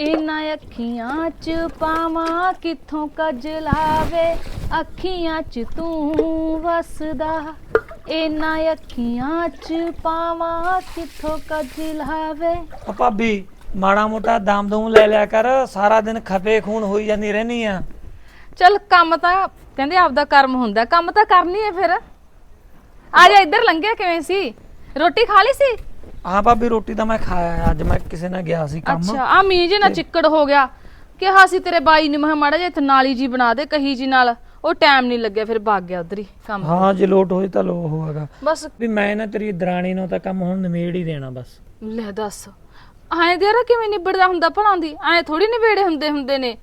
ਇਹਨਾਂ ਅੱਖੀਆਂ 'ਚ ਪਾਵਾਂ ਕਿੱਥੋਂ ਕਜਲਾਵੇ ਅੱਖੀਆਂ 'ਚ ਤੂੰ ਵਸਦਾ। ਇਹਨਾਂ ਅੱਖੀਆਂ 'ਚ ਪਾਵਾਂ ਕਿੱਥੋਂ ਕਜਲਾਵੇ ਉਹ ਭਾਬੀ ਮਾੜਾ ਮੋਟਾ ਦਮ ਦੂਮ ਲੈ ਲਿਆ ਕਰ ਸਾਰਾ ਦਿਨ ਖਪੇ ਖੂਨ ਹੋਈ ਜਾਂਦੀ ਰਹਿਨੀ ਆ। ਚਲ ਕੰਮ ਤਾਂ ਕਹਿੰਦੇ ਆਪਦਾ ਕਰਮ ਹੁੰਦਾ ਕੰਮ ਤਾਂ ਕਰਨੀ ਹੈ ਫਿਰ। ਆ ਜਾ ਇੱਧਰ ਲੰਘਿਆ ਕਿਵੇਂ ਸੀ? ਰੋਟੀ ਖਾ ਲਈ ਸੀ? ਹਾਂ ਭਾਬੀ ਰੋਟੀ ਤਾਂ ਮੈਂ ਖਾਇਆ ਅੱਜ ਮੈਂ ਕਿਸੇ ਨਾਲ ਗਿਆ ਸੀ ਕੰਮ। ਅੱਛਾ ਆ ਮੀਂਹ ਜੇ ਨਾ ਚਿੱਕੜ ਹੋ ਗਿਆ। ਕਿਹਾ ਸੀ ਤੇਰੇ ਬਾਈ ਨੇ ਮੈਂ ਮਾੜਾ ਜਿਹਾ ਇੱਥੇ ਨਾਲੀ ਜੀ ਬਣਾ ਦੇ ਕਹੀ ਜੀ ਨਾਲ। ਉਹ ਟਾਈਮ ਨਹੀਂ ਲੱਗਿਆ ਫਿਰ ਭੱਗ ਗਿਆ ਉਧਰ ਹੀ ਕੰਮ ਹਾਂ ਜੇ ਲੋਟ ਹੋਏ ਤਾਂ ਲੋ ਹੋਵੇਗਾ ਬਸ। ਵੀ ਮੈਂ ਨਾ ਤੇਰੀ ਦਰਾਣੀ ਨੂੰ ਤਾਂ ਕੰਮ ਹੁਣ ਨਿਮੇੜ ਹੀ ਦੇਣਾ ਬਸ। ਲੈ ਦੱਸ। ਐਂ ਦੇਰਾ ਕਿਵੇਂ ਨਿਬੜਦਾ ਹੁੰਦਾ ਭਲਾਂ ਦੀ? ਐਂ ਥੋੜੀ ਨਿਬੇੜੇ ਹੁੰਦੇ ਹੁੰਦੇ ਨੇ।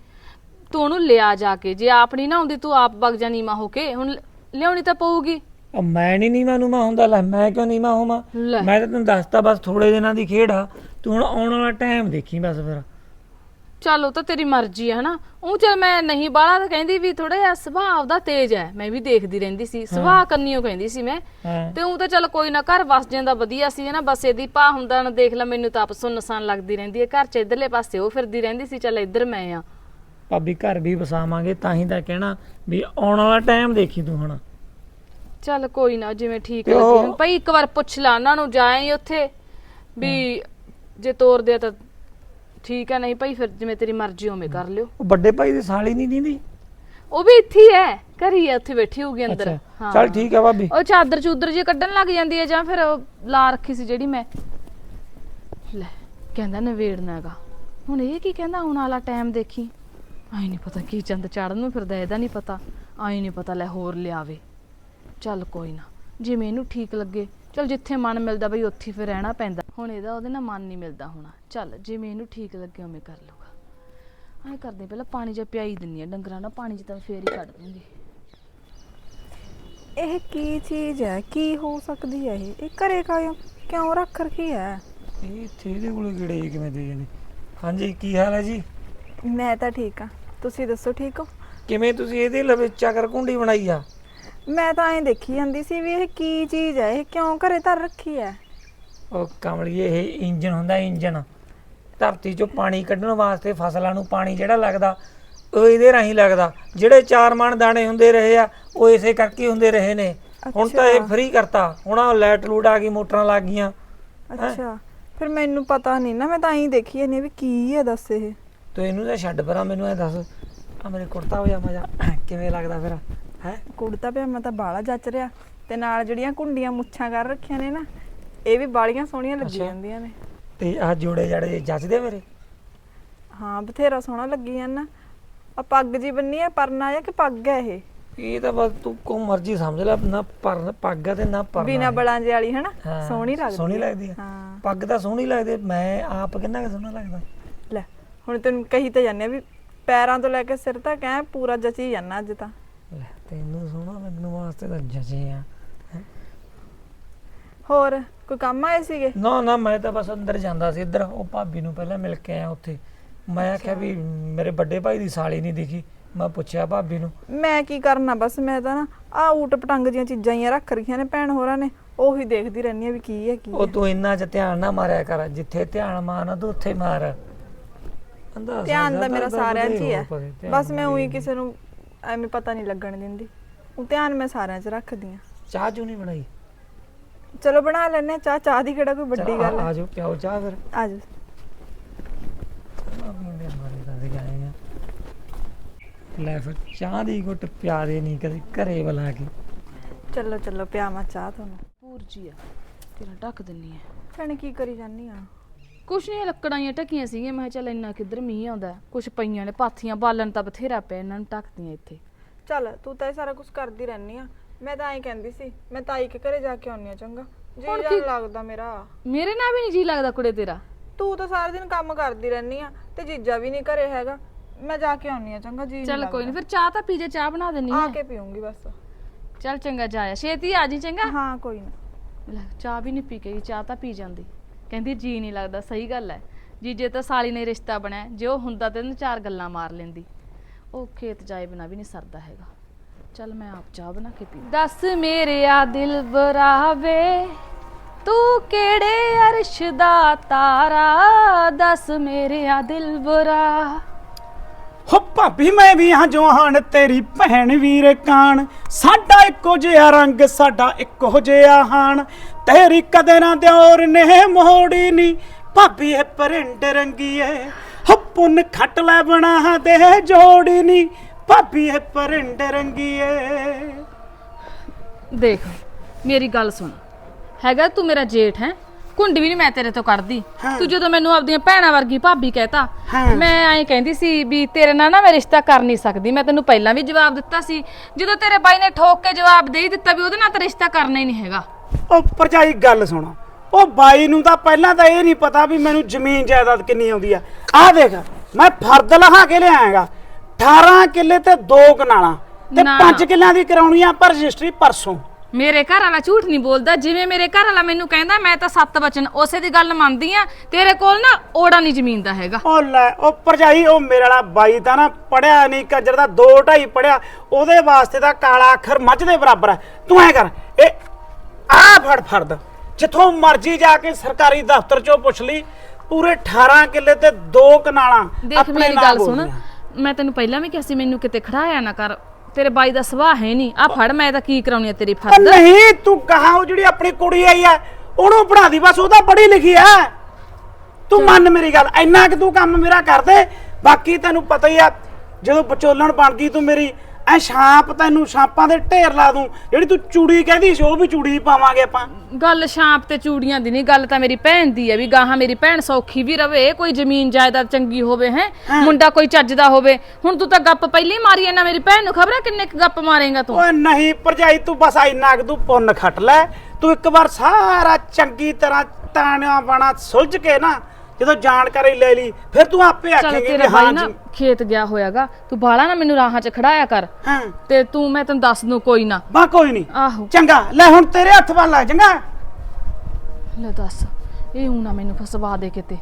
ਤੂੰ ਉਹਨੂੰ ਲਿਆ ਜਾ ਕੇ। ਜੇ ਆਪ ਨਹੀਂ ਨਾ ਆਉਂਦੀ ਤੂੰ ਆਪ ਵਗ ਜਾ ਨੀਮਾ ਹੋ ਕੇ। ਹੁਣ ਲਿਆਉਣੀ ਤਾਂ ਪਊਗੀ। ਉਹ ਮੈਂ ਨਹੀਂ ਨੀਵਾਂ ਨੂੰ ਹੁੰਦਾ ਲੈ ਮੈਂ ਕਿਉਂ ਨੀਵਾਂ ਹੋਵਾਂ? ਲੈ। ਮੈਂ ਤਾਂ ਤੈਨੂੰ ਦੱਸਤਾ ਬਸ ਥੋੜੇ ਦਿਨਾਂ ਦੀ ਖੇਡ ਆ। ਤੂੰ ਹੁਣ ਆਉਣ ਵਾਲਾ ਟਾਈਮ ਦੇਖੀ ਬਸ ਫਿਰ। ਚੱਲ ਉਹ ਤਾਂ ਤੇਰੀ ਮਰਜ਼ੀ ਹੈ ਹਨਾ? ਉਹ ਚਲ ਮੈਂ ਨਹੀਂ ਬਾਲਾ ਤਾਂ ਕਹਿੰਦੀ ਵੀ ਥੋੜਾ ਜਿਹਾ ਸੁਭਾਅ ਦਾ ਤੇਜ਼ ਹੈ। ਮੈਂ ਵੀ ਦੇਖਦੀ ਰਹਿੰਦੀ ਸੀ। ਸੁਭਾਅ ਕੰਨੀਓ ਕਹਿੰਦੀ ਸੀ ਮੈਂ। ਹਾਂ। ਤੇ ਉਹ ਤਾਂ ਚੱਲ ਕੋਈ ਨਾ ਘਰ ਵਸ ਜਾਂਦਾ ਵਧੀਆ ਸੀ ਨਾ ਬਸ ਇਹਦੀ ਭਾ ਹੁੰਦਾ ਨਾ ਦੇਖ ਲੈ ਮੈਨੂੰ ਤਾਂ ਆਪ ਸੁੰਨਸਾਨ ਲੱਗਦੀ ਰਹਿੰਦੀ ਹੈ। ਘਰ ਚ ਇਧਰਲੇ ਪਾਸੇ ਉਹ ਫਿਰਦੀ ਰਹਿੰਦੀ ਸੀ ਚੱਲ ਇੱਧਰ ਮੈਂ ਆ। ਭਾਬੀ ਘਰ ਵੀ ਵਸਾਵਾਂਗੇ ਤਾਂ ਹੀ ਤਾਂ ਕਹਿਣਾ ਵੀ ਆਉਣ ਵਾਲਾ ਟਾਈਮ ਦੇਖੀ ਤੂੰ ਹੁਣ। ਚੱਲ ਕੋਈ ਨਾ ਜਿਵੇਂ ਠੀਕ ਲੱਗੇ ਹੁਣ। ਭਾਈ ਇੱਕ ਵਾਰ ਪੁੱਛ ਲਾ ਉਹਨਾਂ ਨੂੰ ਜਾਏ ਉੱਥੇ। ਵੀ ਜੇ ਤੋਰਦੇ ਆ ਤਾਂ ਠੀਕ ਹੈ ਨਹੀਂ ਭਾਈ ਫਿਰ ਜਿਵੇਂ ਤੇਰੀ ਮਰਜ਼ੀ ਹੋਵੇ ਕਰ ਲਿਓ। ਉਹ ਵੱਡੇ ਭਾਈ ਦੀ ਸਾਲੀ ਨਹੀਂ ਦਿੰਦੀ? ਉਹ ਵੀ ਇੱਥੇ ਹੀ ਹੈ ਘਰੀ ਹੈ ਉੱਥੇ ਬੈਠੀ ਹੋਊਗੀ ਅੰਦਰ। ਅੱਛਾ। ਚੱਲ ਠੀਕ ਆ ਭਾਬੀ। ਉਹ ਚਾਦਰ ਚੂਦਰ ਜੇ ਕੱਢਣ ਲੱਗ ਜਾਂਦੀ ਹੈ ਜਾਂ ਫਿਰ ਉਹ ਲਾ ਰੱਖੀ ਸੀ ਜਿਹੜੀ ਮੈਂ। ਲੈ ਕਹਿੰਦਾ ਨਵੇੜਨਾ ਹੈਗਾ। ਹੁਣ ਇਹ ਕੀ ਕਹਿੰਦਾ ਹੁਣ ਵਾਲਾ ਟਾਈਮ ਦੇਖੀ। ਆਈ ਨਹੀਂ ਪਤਾ ਕੀ ਚੰਦ ਚਾੜਨ ਨੂੰ ਫਿਰਦਾ ਇਹਦਾ ਨਹੀਂ ਪਤਾ। ਆਈ ਨਹੀਂ ਪਤਾ ਲੈ ਹੋਰ ਲਿਆਵੇ। ਚੱਲ ਕੋਈ ਨਾ ਜਿਵੇਂ ਇਹਨੂੰ ਠੀਕ ਲੱਗੇ ਚੱਲ ਜਿੱਥੇ ਮਨ ਮਿਲਦਾ ਬਈ ਉੱਥੇ ਫਿਰ ਰਹਿਣਾ ਪੈਂਦਾ। ਹੁਣ ਇਹਦਾ ਉਹਦੇ ਨਾਲ ਮਨ ਨਹੀਂ ਮਿਲਦਾ ਹੋਣਾ। ਚੱਲ ਜਿਵੇਂ ਇਹਨੂੰ ਠੀਕ ਲੱਗੇ ਉਵੇਂ ਕਰ ਲੂਗਾ ਐਂ ਕਰਦੇ ਪਹਿਲਾਂ ਪਾਣੀ ਜਿਹਾ ਪਿਆਈ ਦਿੰਨੀ ਆ ਡੰਗਰਾਂ ਨਾਲ ਪਾਣੀ ਜਿਹਾ ਫੇਰ ਹੀ ਕੱਢ ਦੂੰਗੀ ਇਹ ਕੀ ਚੀਜ਼ ਹੈ? ਕੀ ਹੋ ਸਕਦੀ ਹੈ ਇਹ? ਇਹ ਘਰੇ ਕਾਇਓ? ਕਿਉਂ ਰੱਖ ਰਖੀ ਹੈ? ਇਹ ਇੱਥੇ ਇਹਦੇ ਕੋਲੇ ਕਿਹੜੇ ਜੀ ਕਿਵੇਂ ਦੇ ਜਾਂਦੇ? ਹਾਂਜੀ ਕੀ ਹਾਲ ਹੈ ਜੀ? ਮੈਂ ਤਾਂ ਠੀਕ ਆ ਤੁਸੀਂ ਦੱਸੋ ਠੀਕ ਹੋ? ਕਿਵੇਂ ਤੁਸੀਂ ਇਹਦੇ ਲਵੇ ਚੱਕਰ ਕੁੰਡੀ ਬਣਾਈ ਆ? ਮੈਂ ਤਾਂ ਐਂ ਦੇਖੀ ਜਾਂਦੀ ਸੀ ਵੀ ਇਹ ਕੀ ਚੀਜ਼ ਹੈ ਇਹ ਕਿਉਂ ਘਰੇ ਧਰ ਰੱਖੀ ਹੈ? ਉਹ ਕਮਲੀਏ ਇਹ ਇੰਜਨ ਹੁੰਦਾ ਇੰਜਨ ਧਰਤੀ ਚੋਂ ਪਾਣੀ ਕੱਢਣ ਵਾਸਤੇ ਫਸਲਾਂ ਨੂੰ ਪਾਣੀ ਜਿਹੜਾ ਲੱਗਦਾ ਉਹ ਇਹਦੇ ਰਾਹੀਂ ਲੱਗਦਾ। ਜਿਹੜੇ ਚਾਰ ਮਣ ਦਾਣੇ ਹੁੰਦੇ ਰਹੇ ਆ ਉਹ ਇਸੇ ਕਰਕੇ ਹੁੰਦੇ ਰਹੇ ਨੇ। ਹੁਣ ਤਾਂ ਇਹ। ਫ੍ਰੀ ਕਰਤਾ। ਹੁਣ ਆ ਲਾਈਟ ਲੂਟ ਆ ਗਈ ਮੋਟਰਾਂ ਲੱਗ ਗਈਆਂ। ਅੱਛਾ। ਫਿਰ ਮੈਨੂੰ ਪਤਾ ਨਹੀਂ ਨਾ ਮੈਂ ਤਾਂ ਐਂ ਦੇਖੀ ਜਾਂਦੀ ਵੀ ਕੀ ਹੈ ਦੱਸ ਇਹ। ਤੂੰ ਇਹਨੂੰ ਤਾਂ ਛੱਡ ਪਰਾਂ ਮੈਨੂੰ ਇਹ ਦੱਸ। ਆ ਮੇਰੇ ਕੁੜਤਾ ਪਜਾਮਾ ਜਾ ਕਿਵੇਂ ਲੱਗਦਾ ਫਿਰ? ਹੈ। ਕੁੜਤਾ ਪਜਾਮਾ ਤਾਂ ਬਾਲਾ ਜੱਚ ਰਿਹਾ। ਤੇ ਨਾਲ ਜਿਹੜੀਆਂ ਕੁੰਡੀਆਂ ਮੁੱਛਾਂ ਕਰ ਰੱਖੀਆਂ ਨੇ ਨਾ ਇਹ ਵੀ ਬਾਲੀਆਂ ਸੋਹਣੀਆਂ ਲੱਗੀ ਅੱਛਾ। ਜਾਂਦੀਆਂ ਨੇ। ਤੇ ਆ ਜੋੜੇ ਜੜੇ ਜੱਚਦੇ ਮੇਰੇ ਹਾਂ ਬਥੇਰਾ ਸੋਹਣਾ ਲੱਗੀ ਜਾਂਦਾ ਆ ਪੱਗ ਜੀ ਬੰਨੀ ਹੈ ਪਰਨਾ ਜਾਂ ਕਿ ਪੱਗ ਹੈ ਇਹ? ਇਹ ਤਾਂ ਬਸ ਤੂੰ ਕੋ ਮਰਜ਼ੀ ਸਮਝ ਲੈ ਨਾ ਪਰ ਪੱਗ ਆ ਤੇ ਨਾ ਪਰਨਾ ਬਿਨਾ ਹੈ। ਬਲਾਂ ਜੇ ਵਾਲੀ ਹਨਾ? ਸੋਹਣੀ ਲੱਗਦੀ ਸੋਹਣੀ। ਲੱਗਦੀ ਹੈ। ਹਾਂ। ਪੱਗ ਤਾਂ ਸੋਹਣੀ ਲੱਗਦੀ ਮੈਂ ਆਪ ਕਿੰਨਾ ਕੁ ਸੋਹਣਾ ਲੱਗਦਾ। ਲੈ ਹੁਣ ਤੈਨੂੰ ਕਹੀ ਤਾਂ ਜਾਂਦੇ ਆ ਵੀ ਪੈਰਾਂ ਤੋਂ ਲੈ ਕੇ ਸਿਰ ਤੱਕ ਐ ਪੂਰਾ ਜਚੀ ਜਾਂਦਾ ਅੱਜ ਤਾਂ। ਤੈਨੂੰ ਸੋਹਣਾ ਲੱਗਣ ਵਾਸਤੇ ਤਾਂ ਜਜੇ ਆ। ਹੋਰ ਕੋਈ ਕੰਮ ਆਏ ਸੀਗੇ? ਨਾ ਨਾ ਮੈਂ ਤਾਂ ਬਸ ਅੰਦਰ ਜਾਂਦਾ ਸੀ। ਇੱਧਰ ਉਹ ਭਾਬੀ ਨੂੰ ਪਹਿਲਾਂ ਮਿਲ ਕੇ ਆਇਆ ਉੱਥੇ। ਮੈਂ ਆਖਿਆ ਵੀ ਮੇਰੇ ਵੱਡੇ ਭਾਈ ਦੀ ਸਾਲੀ ਨਹੀਂ ਦਿਖੀ। ਮੈਂ ਪੁੱਛਿਆ ਭਾਬੀ ਨੂੰ। ਮੈਂ ਕੀ ਕਰਨਾ ਬਸ? ਮੈਂ ਤਾਂ ਨਾ ਆ ਊਟ ਪਟੰਗ ਦੀਆਂ ਚੀਜ਼ਾਂ ਹੀ ਰੱਖ ਰਖੀਆਂ ਨੇ ਭੈਣ ਹੋਰਾਂ ਨੇ। ਉਹੀ ਦੇਖਦੀ ਰਹਿੰਦੀ ਆ ਵੀ ਕੀ ਹੈ ਕੀ ਉਹ ਹੈ ਤੂੰ ਇੰਨਾ ਚ ਧਿਆਨ ਨਾ ਮਾਰਿਆ ਕਰ। ਜਿੱਥੇ ਧਿਆਨ ਮਾਰਨਾ ਤੂੰ ਉੱਥੇ ਮਾਰ। ਧਿਆਨ ਤਾਂ ਮੇਰਾ ਸਾਰਿਆਂ 'ਚ ਹੀ ਹੈ ਬਸ ਮੈਂ ਉਹੀ ਕਿਸੇ ਨੂੰ ਐਵੇਂ ਪਤਾ ਨਹੀਂ ਲੱਗਣ ਦਿੰਦੀ। ਉਹ ਧਿਆਨ ਮੈਂ ਸਾਰਿਆਂ 'ਚ ਰੱਖਦੀ ਆ। ਚਾਹ ਚੂ ਨਹੀਂ ਬਣਾਈ? ਚਲੋ ਬਣਾ ਲੈਨੇ ਆ ਚਾਹ ਚਾਹ ਦੀ ਕਿਹੜਾ ਕੋਈ ਵੱਡੀ ਗੱਲ ਆ ਜਾਓ ਪਿਆਓ ਚਾਹ ਫਿਰ। ਆ ਜਾ ਮੇਰੇ ਮਾਰੇ ਤਾਂ ਸੀ ਗਏ ਆ। ਲੈ ਫਿਰ ਚਾਹ ਦੀ ਘੁੱਟ ਪਿਆਰੇ ਨਹੀਂ ਕਦੇ ਘਰੇ ਬੁਲਾ ਕੇ। ਚਲੋ ਚਲੋ ਪਿਆਵਾਂ ਚਾਹ ਤੁਹਾਨੂੰ। ਪੂਰ ਜੀ ਆ ਤੇਰਾ ਢੱਕ ਦਿੰਨੀ ਆ। ਭੈਣ ਕੀ ਕਰੀ ਜਾਨੀ ਆ? ਕੁਛ ਨਹੀਂ ਲੱਕੜਾਂ ਹੀ ਢੱਕੀਆਂ ਸੀਗੀਆਂ। ਮੈਂ ਕਿਹਾ ਚੱਲ ਇੰਨਾ ਕਿੱਧਰ ਮੀਂਹ ਆਉਂਦਾ। ਕੁਛ ਪਈਆਂ ਨੇ ਪਾਥੀਆਂ ਬਾਲਣ ਤਾਂ ਬਥੇਰਾ ਪਿਆ ਇਹਨਾਂ ਨੂੰ ਢੱਕਦੀਆਂ ਇੱਥੇ। ਚੱਲ ਤੂੰ ਤਾਂ ਇਹ ਸਾਰਾ ਕੁਝ ਕਰਦੀ ਰਹਿਨੀ ਆ। ਮੈਂ ਤਾਂ ਐਂ ਕਹਿੰਦੀ ਸੀ ਮੈਂ ਤਾਈ ਕੇ ਘਰੇ ਜਾ ਕੇ ਆਉਣੀ ਆ ਚੰਗਾ। ਜੀ ਹੁਣ ਲੱਗਦਾ ਮੇਰਾ। ਮੇਰੇ ਨਾਲ ਵੀ ਨਹੀਂ ਜੀ ਲੱਗਦਾ ਕੁੜੇ ਤੇਰਾ। ਤੂੰ ਤਾਂ ਸਾਰਾ ਦਿਨ ਕੰਮ ਕਰਦੀ ਰਹਿਨੀ ਆ ਤੇ ਜੀਜਾ ਵੀ ਨਹੀਂ ਘਰੇ ਹੈਗਾ। ਮੈਂ ਜਾ ਕੇ ਆਉਣੀ ਆ ਚੰਗਾ ਜੀ ਚੱਲ ਕੋਈ ਨਹੀਂ ਫਿਰ ਚਾਹ ਤਾਂ ਪੀ ਜਾ ਚਾਹ ਬਣਾ ਦੇਣੀ ਆ ਹੈ ਕੇ ਪੀਉਂਗੀ ਬਸ। ਚੱਲ ਚੰਗਾ ਜਾਇਆ ਛੇਤੀ ਆ ਜੀ ਚੰਗਾ। ਹਾਂ ਕੋਈ ਨਾ। ਲੈ ਚਾਹ ਵੀ ਨਹੀਂ ਪੀ ਕੇ ਗਈ ਚਾਹ ਤਾਂ ਪੀ ਜਾਂਦੀ। ਕਹਿੰਦੀ, ਜੀ ਨਹੀਂ ਲੱਗਦਾ, ਸਹੀ ਗੱਲ ਹੈ। ਜੀਜੇ ਤਾਂ ਸਾਲੀ ਨੇ ਰਿਸ਼ਤਾ ਬਣਿਆ ਜੇ ਉਹ ਹੁੰਦਾ ਤੇ ਇਹਨੂੰ ਚਾਰ ਗੱਲਾਂ ਮਾਰ ਲੈਂਦੀ। ਉਹ ਖੇਤ ਜਾਏ ਬਿਨਾ ਵੀ ਨਹੀਂ ਸਰਦਾ ਹੈਗਾ। ਚੱਲ ਮੈਂ ਆਪ ਚਾਹ ਬਣਾ ਕੇ ਪੀ ਦੱਸ ਮੇਰੇ ਆ ਦਿਲ ਬਰਾਵੇ ਤੂੰ ਕਿਹੜੇ ਅਰਸ਼ ਦਾ ਤਾਰਾ? ਦੱਸ ਮੇਰਿਆ ਦਿਲ ਬੁਰਾ ਹੋ ਭਾਬੀ, ਮੈਂ ਵੀ ਹਾਂ ਜਵਾਨ, ਤੇਰੀ ਭੈਣ ਵੀਰ ਕਾਣ। ਸਾਡਾ ਇੱਕੋ ਜਿਹਾ ਰੰਗ, ਸਾਡਾ ਇੱਕੋ ਜਿਹਾ ਹਾਣ। ਤੇਰੀ ਕਦੇ ਨਾ ਦਿਓਰ ਨੇ ਮੋੜੀ ਨੀ। ਭਾਬੀ, ਇਹ ਪਰਿੰਡ ਰੰਗੀ ਏ ਹੋ ਪੁੰਨ ਖੱਟ ਲੈ ਬਣਾ ਦੇ, ਜੋੜੀ ਨੀ। ਭਾਬੀ, ਇਹ ਪਰਿੰਡ ਰੰਗੀ ਏ ਦੇਖ, ਮੇਰੀ ਗੱਲ ਸੁਣ। ਹੈਗਾ ਤੂੰ ਮੇਰਾ ਜੇਠ, ਹੈ? ਕੁੰਡ ਵੀ ਨਹੀਂ ਮੈਂ ਤੇਰੇ ਤੋਂ ਕੱਢਦੀ। ਹਾਂ। ਤੂੰ ਜਦੋਂ ਮੈਨੂੰ ਆਪਦੀਆਂ ਭੈਣਾਂ ਵਰਗੀ ਭਾਬੀ ਕਹਿਤਾ ਹਾਂ। ਮੈਂ ਐਂ ਕਹਿੰਦੀ ਸੀ ਵੀ ਤੇਰੇ ਨਾਲ ਨਾ ਮੈਂ ਰਿਸ਼ਤਾ ਕਰ ਨਹੀਂ ਸਕਦੀ। ਮੈਂ ਤੈਨੂੰ ਪਹਿਲਾਂ ਵੀ ਜਵਾਬ ਦਿੱਤਾ ਸੀ। ਜਦੋਂ ਤੇਰੇ ਬਾਈ ਨੇ ਠੋਕ ਕੇ ਜਵਾਬ ਦੇ ਹੀ ਦਿੱਤਾ ਵੀ ਉਹਦੇ ਨਾਲ ਤਾਂ ਰਿਸ਼ਤਾ ਕਰਨਾ ਹੀ ਨਹੀਂ ਹੈਗਾ। ਉਹ ਭਰਜਾਈ ਗੱਲ ਸੁਣੋ। ਉਹ ਬਾਈ ਨੂੰ ਤਾਂ ਪਹਿਲਾਂ ਤਾਂ ਇਹ ਨਹੀਂ ਪਤਾ ਵੀ ਮੈਨੂੰ ਜ਼ਮੀਨ ਜਾਇਦਾਦ ਕਿੰਨੀ ਆਉਂਦੀ ਆ। ਆਹ ਦੇਖ ਮੈਂ ਫਰਦ ਲਹਾ ਕੇ ਲਿਆਏਗਾ 18 ਕਿੱਲੇ ਤੇ 2 ਕਨਾਲਾਂ ਤੇ ਨਾ। 5 ਕਿੱਲਿਆਂ ਦੀ ਕਰਾਉਣੀ ਆ ਪਰ ਰਜਿਸਟਰੀ ਪਰਸੋਂ। ਮੇਰੇ ਘਰ ਵਾਲਾ ਝੂਠ ਨਹੀਂ ਬੋਲਦਾ ਜਿਵੇਂ ਮੇਰੇ ਘਰ ਵਾਲਾ ਮੈਨੂੰ ਕਹਿੰਦਾ ਮੈਂ ਤਾਂ ਸੱਤ ਵਚਨ ਉਸੇ ਦੀ ਗੱਲ ਮੰਨਦੀ ਆ ਤੇਰੇ ਕੋਲ ਨਾ ਓੜਾ ਨਹੀਂ ਜ਼ਮੀਨ ਦਾ ਹੈਗਾ। ਉਹ ਲੈ ਉਹ ਭਰਜਾਈ ਉਹ ਮੇਰੇ ਵਾਲਾ ਬਾਈ ਤਾਂ ਨਾ ਪੜਿਆ ਨਹੀਂ ਕੰਜਰ ਦਾ 2 2.5 ਪੜਿਆ ਉਹਦੇ ਵਾਸਤੇ ਤਾਂ ਕਾਲਾ ਅੱਖਰ ਮੱਝ ਦੇ ਬਰਾਬਰ ਹੈ। ਤੂੰ ਐ ਕਰ ਇਹ ਆ ਫੜ ਫੜਦ ਜਿੱਥੋਂ ਮਰਜ਼ੀ ਜਾ ਕੇ ਸਰਕਾਰੀ ਦਫ਼ਤਰ ਚੋਂ ਪੁੱਛ ਲਈ ਪੂਰੇ 18 ਕਿੱਲੇ ਤੇ 2 ਕਨਾਲਾਂ ਦੇਖ ਆਪਣੇ ਮੇਰੀ ਗੱਲ ਸੁਣ। ਮੈਂ ਤੈਨੂੰ ਪਹਿਲਾਂ ਵੀ ਕਿਹਾ ਸੀ ਮੈਨੂੰ ਕਿਤੇ ਖੜਾਇਆ ਨਾ ਕਰ। ਤੇਰੇ ਬਾਈ ਦਾ ਸੁਭਾਅ ਹੈ ਨਹੀਂ। ਆ ਫੜ ਮੈਂ ਤਾਂ ਕੀ ਕਰਾਉਣੀ ਆ ਤੇਰੀ ਉਹ ਫਰਦ ਨਹੀਂ ਤੂੰ ਕਹਾ ਉਹ ਜਿਹੜੀ ਆਪਣੀ ਕੁੜੀ ਆਈ ਐ ਉਹਨੂੰ ਪੜਾ ਦੀ ਬਸ ਉਹ ਤਾਂ ਪੜ੍ਹੀ ਲਿਖੀ ਐ ਤੂੰ ਮੰਨ ਮੇਰੀ ਗੱਲ ਇੰਨਾ ਕਿ ਤੂੰ ਕੰਮ ਮੇਰਾ ਕਰ ਦੇ। ਬਾਕੀ ਤੈਨੂੰ ਪਤਾ ਹੀ ਆ ਜਦੋਂ ਵਿਚੋਲਣ ਬਣ ਗਈ ਤੂੰ ਮੇਰੀ ਐ ਛਾਪ ਤੈਨੂੰ ਛਾਪਾਂ ਦੇ ਢੇਰ ਲਾ ਦੂੰ। ਜਿਹੜੀ ਤੂੰ ਚੂੜੀ ਕਹਿੰਦੀ ਸੀ ਉਹ ਵੀ ਚੂੜੀ ਪਾਵਾਂਗੇ ਆਪਾਂ। ਗੱਲ ਸ਼ਾਂਪ ਤੇ ਚੂੜੀਆਂ ਦੀ ਨਹੀਂ ਗੱਲ ਤਾਂ ਮੇਰੀ ਭੈਣ ਦੀ ਹੈ ਵੀ ਗਾਹਾਂ ਮੇਰੀ ਭੈਣ ਸੌਖੀ ਵੀ ਰਵੇ ਕੋਈ ਜ਼ਮੀਨ ਜਾਇਦਾਦ ਚੰਗੀ ਹੋਵੇ ਹੈ? ਮੁੰਡਾ ਕੋਈ ਚੱਜਦਾ ਹੋਵੇ। ਹੁਣ ਤੂੰ ਤਾਂ ਗੱਪ ਪਹਿਲੀ ਮਾਰੀ ਐ ਨਾ ਮੇਰੀ ਭੈਣ ਨੂੰ ਖਬਰ ਹੈ ਕਿੰਨੇ ਕੁ ਗੱਪ ਮਾਰੇਗਾ ਤੂੰ? ਓਏ ਨਹੀਂ ਭਰਜਾਈ ਤੂੰ ਬਸ ਇੰਨਾ ਕਿ ਤੂੰ ਪੁੰਨ ਖੱਟ ਲੈ। ਤੂੰ ਇੱਕ ਵਾਰ ਸਾਰਾ ਚੰਗੀ ਤਰ੍ਹਾਂ ਤਾਣਿਆ ਬਾਣਾ ਸੁਲਝ ਕੇ ਨਾ ਜਦੋਂ ਜਾਣਕਾਰੀ ਲੈ ਲਈ ਫਿਰ ਤੂੰ ਆਪੇ ਚੱਲ ਆਖੇਂਗੀ ਤੇਰਾ ਕਿ ਬਾਈ ਹਾਂ ਨਾ ਜੀ ਖੇਤ ਗਿਆ ਹੋਇਆਗਾ। ਤੂੰ ਬਾਲਾ ਨਾ ਮੈਨੂੰ ਰਾਹਾਂ 'ਚ ਖੜਾਇਆ ਕਰ। ਹਾਂ। ਤੇ ਤੂੰ ਮੈਂ ਤੈਨੂੰ ਦੱਸ ਦੂੰ ਕੋਈ ਨਾ। ਬਾ ਕੋਈ ਨਹੀਂ ਆਹੋ। ਚੰਗਾ ਲੈ ਹੁਣ ਤੇਰੇ ਹੱਥ ਵੱਲ ਆ ਚੰਗਾ। ਲੈ ਦੱਸ ਇਹ ਹੁਣ ਨਾ ਮੈਨੂੰ ਫਸਵਾ ਦੇ ਕਿਤੇ।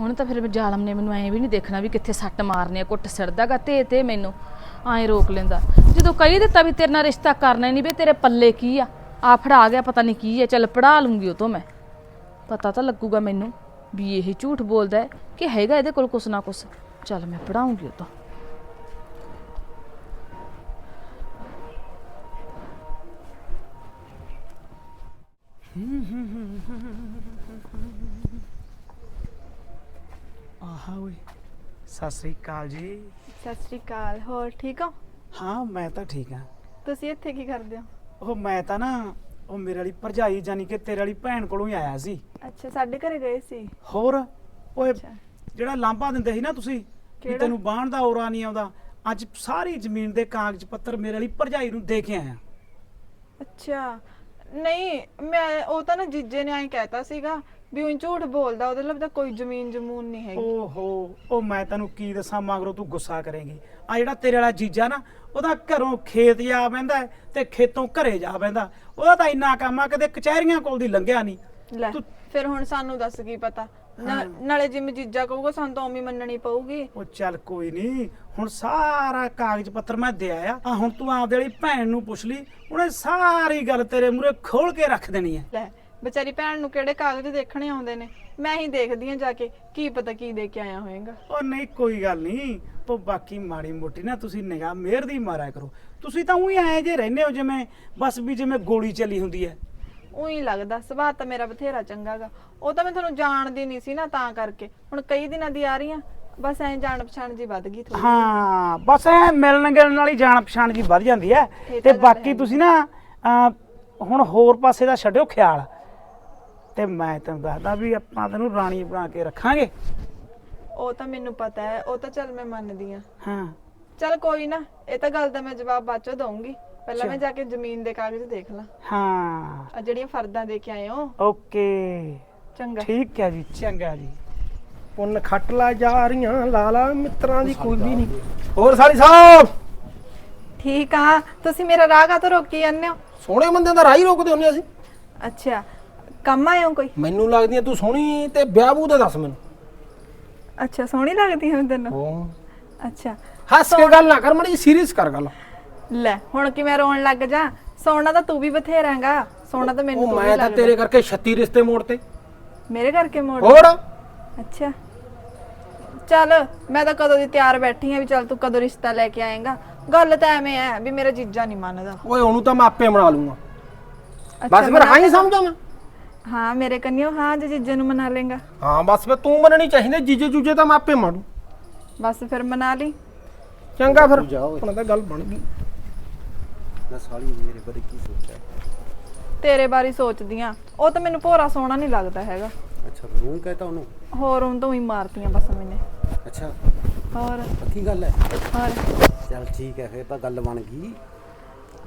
ਹੁਣ ਤਾਂ ਫਿਰ ਜਾਲਮ ਨੇ ਮੈਨੂੰ ਐਂ ਵੀ ਨਹੀਂ ਦੇਖਣਾ ਵੀ ਕਿੱਥੇ ਸੱਟ ਮਾਰਨੀ ਆ ਕੁੱਟ ਸਿਰਦਾਗਾ ਤੇ ਤੇ ਮੈਨੂੰ। ਐਂ ਰੋਕ ਲੈਂਦਾ। ਜਦੋਂ ਕਹੀ ਦਿੱਤਾ ਵੀ ਤੇਰੇ ਨਾਲ ਰਿਸ਼ਤਾ ਕਰਨਾ ਹੀ ਨਹੀਂ ਵੀ ਤੇਰੇ ਪੱਲੇ ਕੀ ਆ? ਆ ਫੜਾ ਗਿਆ ਪਤਾ ਨਹੀਂ ਕੀ ਹੈ ਚੱਲ ਪੜਾ ਲੂੰਗੀ ਉਹ ਤੋਂ ਮੈਂ। ਪਤਾ ਤਾਂ ਲੱਗੂਗਾ ਮੈਨੂੰ। ਵੀ ਇਹ ਝੂਠ ਬੋਲਦਾ ਹੈ ਕਿ ਹੈਗਾ ਇਹਦੇ ਕੋਲ ਕੁਛ ਨਾ ਕੁਛ। ਚੱਲ ਮੈਂ ਪੜਾਉਂਗੀ ਉਹ ਤੋਂ। ਆਹਾ ਓਏ ਸਤਿ ਸ੍ਰੀ ਅਕਾਲ ਜੀ। ਸਤਿ ਸ਼੍ਰੀ ਅਕਾਲ ਹੋਰ ਠੀਕ ਹੋ? ਹਾਂ ਮੈਂ ਤਾਂ ਠੀਕ ਹਾਂ। ਤੁਸੀਂ ਇੱਥੇ ਕੀ ਕਰਦੇ ਹੋ? ਉਹ ਮੈਂ ਤਾਂ ਨਾ ਉਹ ਮੇਰੇ ਵਾਲੀ ਭਰਜਾਈ ਜਾਨੀ ਕਿ ਤੇਰੇ ਵਾਲੀ ਭੈਣ ਕੋਲੋਂ ਹੀ ਆਇਆ ਸੀ। ਅੱਛਾ ਸਾਡੇ ਘਰੇ ਗਏ ਸੀ। ਹੋਰ? ਓਏ ਅੱਛਾ। ਜਿਹੜਾ ਲਾਂਭਾ ਦਿੰਦੇ ਸੀ ਨਾ ਤੁਸੀਂ ਕਿਹੜਾ? ਤੈਨੂੰ ਬਾਹਣ ਦਾ ਔਰਾ ਨਹੀਂ ਆਉਂਦਾ ਅੱਜ ਸਾਰੀ ਜ਼ਮੀਨ ਦੇ ਕਾਗਜ਼ ਪੱਤਰ ਮੇਰੇ ਵਾਲੀ ਭਰਜਾਈ ਨੂੰ ਦੇ ਕੇ ਆਇਆ। ਅੱਛਾ ਨਹੀਂ ਮੈਂ ਉਹ ਤਾਂ ਨਾ ਜੀਜੇ ਨੇ ਐਂ ਕਹਿਤਾ ਸੀਗਾ ਵੀ ਉਹ ਝੂਠ ਬੋਲਦਾ ਉਹਦੇ ਲਈ ਤਾਂ ਕੋਈ ਜ਼ਮੀਨ ਜਮੂਨ ਨਹੀਂ ਹੈਗੀ। ਓਹੋ ਉਹ ਮੈਂ ਤੈਨੂੰ ਕੀ ਦੱਸਾਂ ਮਗਰੋਂ ਤੂੰ ਗੁੱਸਾ ਕਰੇਂਗੀ। ਆ ਜਿਹੜਾ ਤੇਰੇ ਵਾਲਾ ਜੀਜਾ ਨਾ ਉਹਦਾ ਘਰੋਂ ਖੇਤ ਜਾ ਬੈਂਦਾ ਤੇ ਖੇਤੋਂ ਘਰੇ ਜਾ ਬੈਂਦਾ ਉਹਦਾ ਤਾਂ ਇੰਨਾ ਕੰਮ ਆ ਕਦੇ ਕਚਹਿਰੀਆਂ ਕੋਲ ਦੀ ਲੰਘਿਆ ਨਹੀਂ। ਲੈ ਤੂੰ- ਫਿਰ ਹੁਣ ਸਾਨੂੰ ਦੱਸ ਕੀ ਪਤਾ? ਨਾ-। ਨਾਲੇ ਜਿਵੇਂ ਜੀਜਾ ਕਹੂਗਾ ਸਾਨੂੰ ਤਾਂ ਹੀ ਮੰਨਣੀ ਪਊਗੀ। ਉਹ ਚੱਲ ਕੋਈ ਨਹੀਂ ਹੁਣ ਸਾਰਾ ਕਾਗਜ਼ ਪੱਤਰ ਮੈਂ ਦੇ ਆਇਆ। ਆ ਹੁਣ ਤੂੰ ਆਪਦੇ ਵਾਲੀ ਭੈਣ ਨੂੰ ਪੁੱਛ ਲਈ ਉਹਨੇ ਸਾਰੀ ਗੱਲ ਤੇਰੇ ਮੂਰੇ ਖੋਲ ਕੇ ਰੱਖ ਦੇਣੀ ਹੈ। ਲੈ ਵਿਚਾਰੀ ਭੈਣ ਨੂੰ ਕਿਹੜੇ ਕਾਗਜ਼ ਦੇਖਣੇ ਆਉਂਦੇ ਨੇ? ਮੈਂ ਹੀ ਦੇਖਦੀ ਆ ਜਾ ਕੇ ਕੀ ਪਤਾ ਕੀ ਦੇ ਕੇ ਆਇਆ ਹੋਏਗਾ। ਉਹ ਨਹੀਂ ਕੋਈ ਗੱਲ ਨਹੀਂ। ਉਹ ਬਾਕੀ ਮਾੜੀ ਮੋਟੀ ਨਾ ਤੁਸੀਂ ਨਿਗਾਹ ਮਿਹਰ ਦੀ ਮਾਰਿਆ ਕਰੋ। ਤੁਸੀਂ ਤਾਂ ਉਹੀ ਆਏ ਜੇ ਰਹਿੰਦੇ ਹੋ ਜਿਵੇਂ ਬਸ ਵੀ ਜਿਵੇਂ ਗੋਲੀ ਚੱਲੀ ਹੁੰਦੀ ਹੈ। ਉਹੀ ਲੱਗਦਾ ਸੁਭਾਅ ਤਾਂ ਮੇਰਾ ਬਥੇਰਾ ਚੰਗਾਗਾ। ਉਹ ਤਾਂ ਮੈਂ ਤੁਹਾਨੂੰ ਜਾਣਦੀ ਨਹੀਂ ਸੀ ਨਾ ਤਾਂ ਕਰਕੇ। ਹੁਣ ਕਈ ਦਿਨਾਂ ਦੀ ਆ ਰਹੀ ਆ ਬਸ ਐਂ ਜਾਣ ਪਛਾਣ ਜੀ ਵੱਧ ਗਈ ਥੋੜੀ ਹਾਂ ਬਸ ਐ ਮਿਲਣ ਗਿਲਣ ਵਾਲੀ ਜਾਣ ਪਛਾਣ ਜੀ ਵੱਧ ਜਾਂਦੀ ਹੈ। ਤੇ ਬਾਕੀ ਹੈ। ਤੁਸੀਂ ਨਾ ਹੁਣ ਹੋਰ ਪਾਸੇ ਦਾ ਛੱਡਿਓ ਖਿਆਲ। ਤੇ ਮੈਂ ਤੈਨੂੰ ਦੱਸਦਾ ਵੀ ਆਪਾਂ ਤੈਨੂੰ ਰਾਣੀ ਬਣਾ ਕੇ ਰੱਖਾਂਗੇ। ਉਹ ਤਾਂ ਮੈਨੂੰ ਪਤਾ ਹੈ ਉਹ ਤਾਂ ਚੱਲ ਮੈਂ ਮੰਨਦੀ ਆ ਹਾਂ। ਚੱਲ ਕੋਈ ਨਾ ਇਹ ਤਾਂ ਗੱਲ ਦਾ ਮੈਂ ਜਵਾਬ ਬਾਅਦ ਚੋਂ ਦਊਂਗੀ। ਪਹਿਲਾਂ ਮੈਂ। ਜਾ ਕੇ ਜ਼ਮੀਨ ਦੇ ਕਾਗਜ਼ ਦੇਖ ਲਾਂ। ਹਾਂ। ਆ ਜਿਹੜੀਆਂ ਫਰਦਾਂ ਦੇ ਕੇ ਆਏ ਹੋ। ਓਕੇ। ਚੰਗਾ। ਠੀਕ ਹੈ ਜੀ। ਚੰਗਾ ਜੀ। ਪੁੰਨ ਖੱਟ ਲਾ ਜਾ ਰਹੀਆਂ ਲਾਲਾ ਮਿੱਤਰਾਂ ਦੀ ਕੋਈ ਵੀ ਨਹੀਂ। ਹੋਰ ਸਾਲੀ ਸਾਹਿਬ! ਠੀਕ ਆ ਤੁਸੀਂ ਮੇਰਾ ਰਾਹ ਕਾਤੋਂ ਰੋਕੀ ਜਾਂਦੇ ਹੋ। ਸੋਹਣੇ ਬੰਦਿਆਂ ਦਾ ਰਾਹ ਹੀ ਰੋਕਦੇ ਹੁੰਦੇ ਅਸੀਂ। ਅੱਛਾ ਕੰਮ ਹੋ ਕੋਈ? ਮੈਨੂੰ ਲੱਗਦੀ ਆ ਤੂੰ ਸੋਹਣੀ ਤੇ ਵਿਆਹ ਬੂ ਦਾ ਦੱਸ ਮੈਨੂੰ। ਅੱਛਾ ਸੋਹਣੀ ਲੱਗਦੀ ਹੈ ਤੈਨੂੰ? ਓ ਅੱਛਾ। ਹੱਸ ਕੇ ਗੱਲ ਨਾ ਕਰ ਮੜੀ ਸੀਰੀਅਸ ਕਰ ਗੱਲ। ਲੈ ਹੁਣ ਕਿ ਮੈਂ ਰੋਣ ਲੱਗ ਜਾ? ਸੋਹਣਾ ਤਾਂ ਤੂੰ ਵੀ ਬਥੇਰਾਂਗਾ ਸੋਹਣਾ ਤਾਂ ਮੈਨੂੰ ਉਹ ਤੋਂ ਵੀ ਮੈਂ ਤਾਂ ਲੱਗਦਾ। ਤੇਰੇ ਕਰਕੇ 36 ਰਿਸ਼ਤੇ ਮੋੜਤੇ ਮੇਰੇ ਕਰਕੇ ਮੋੜ? ਹੋਰ? ਅੱਛਾ। ਚੱਲ ਮੈਂ ਤਾਂ ਕਦੋਂ ਦੀ ਤਿਆਰ ਬੈਠੀ ਆ ਵੀ ਚੱਲ ਤੂੰ ਕਦੋਂ ਰਿਸ਼ਤਾ ਲੈ ਕੇ ਆਏਗਾ? ਗੱਲ ਤਾਂ ਐਵੇਂ ਐ ਵੀ ਮੇਰਾ ਜੀਜਾ ਨਹੀਂ ਮੰਨਦਾ। ਓਏ ਉਹਨੂੰ ਤਾਂ ਮੈਂ ਆਪੇ ਮਨਾ ਲੂੰਗਾ। ਬਸ ਫਿਰ ਹਾਂ ਹੀ ਸਮਝਾਂ ਮੈਂ। ਹਾਂ ਮੇਰੇ ਕੰਨਿਓ ਹਾਂ ਜੇ ਜੀਜੇ ਨੂੰ ਮਨਾ ਲੇਗਾ ਹਾਂ ਬਸ ਫਿਰ ਤੂੰ ਮੰਨਣੀ ਚਾਹੀਦੀ ਜੀਜੇ ਜੂਜੇ ਤਾਂ ਮੈਂ ਆਪੇ ਮਾਰੂ ਬਸ ਫਿਰ ਮਨਾ ਲਈ। ਚੰਗਾ ਫਿਰ ਹੁਣ ਤਾਂ ਗੱਲ ਬਣ ਗਈ। ਤੇਰੇ ਬਾਰੇ ਸੋਚਦੀ ਆ ਉਹ ਤਾਂ ਮੈਨੂੰ ਭੋਰਾ ਸੋਹਣਾ ਨਹੀਂ ਲੱਗਦਾ ਹੈਗਾ। ਅੱਛਾ ਰੂੰ ਕਹਤਾ ਉਹਨੂੰ? ਹੋਰ ਉਹਨੂੰ ਤਾਂ ਹੀ ਮਾਰਤੀਆਂ ਬਸ ਮੈਨੇ। ਅੱਛਾ। ਹੋਰ? ਪੱਕੀ ਗੱਲ ਹੈ? ਹੋਰ? ਚਲ ਠੀਕ ਹੈ ਫਿਰ ਤਾਂ ਗੱਲ ਬਣ ਗਈ।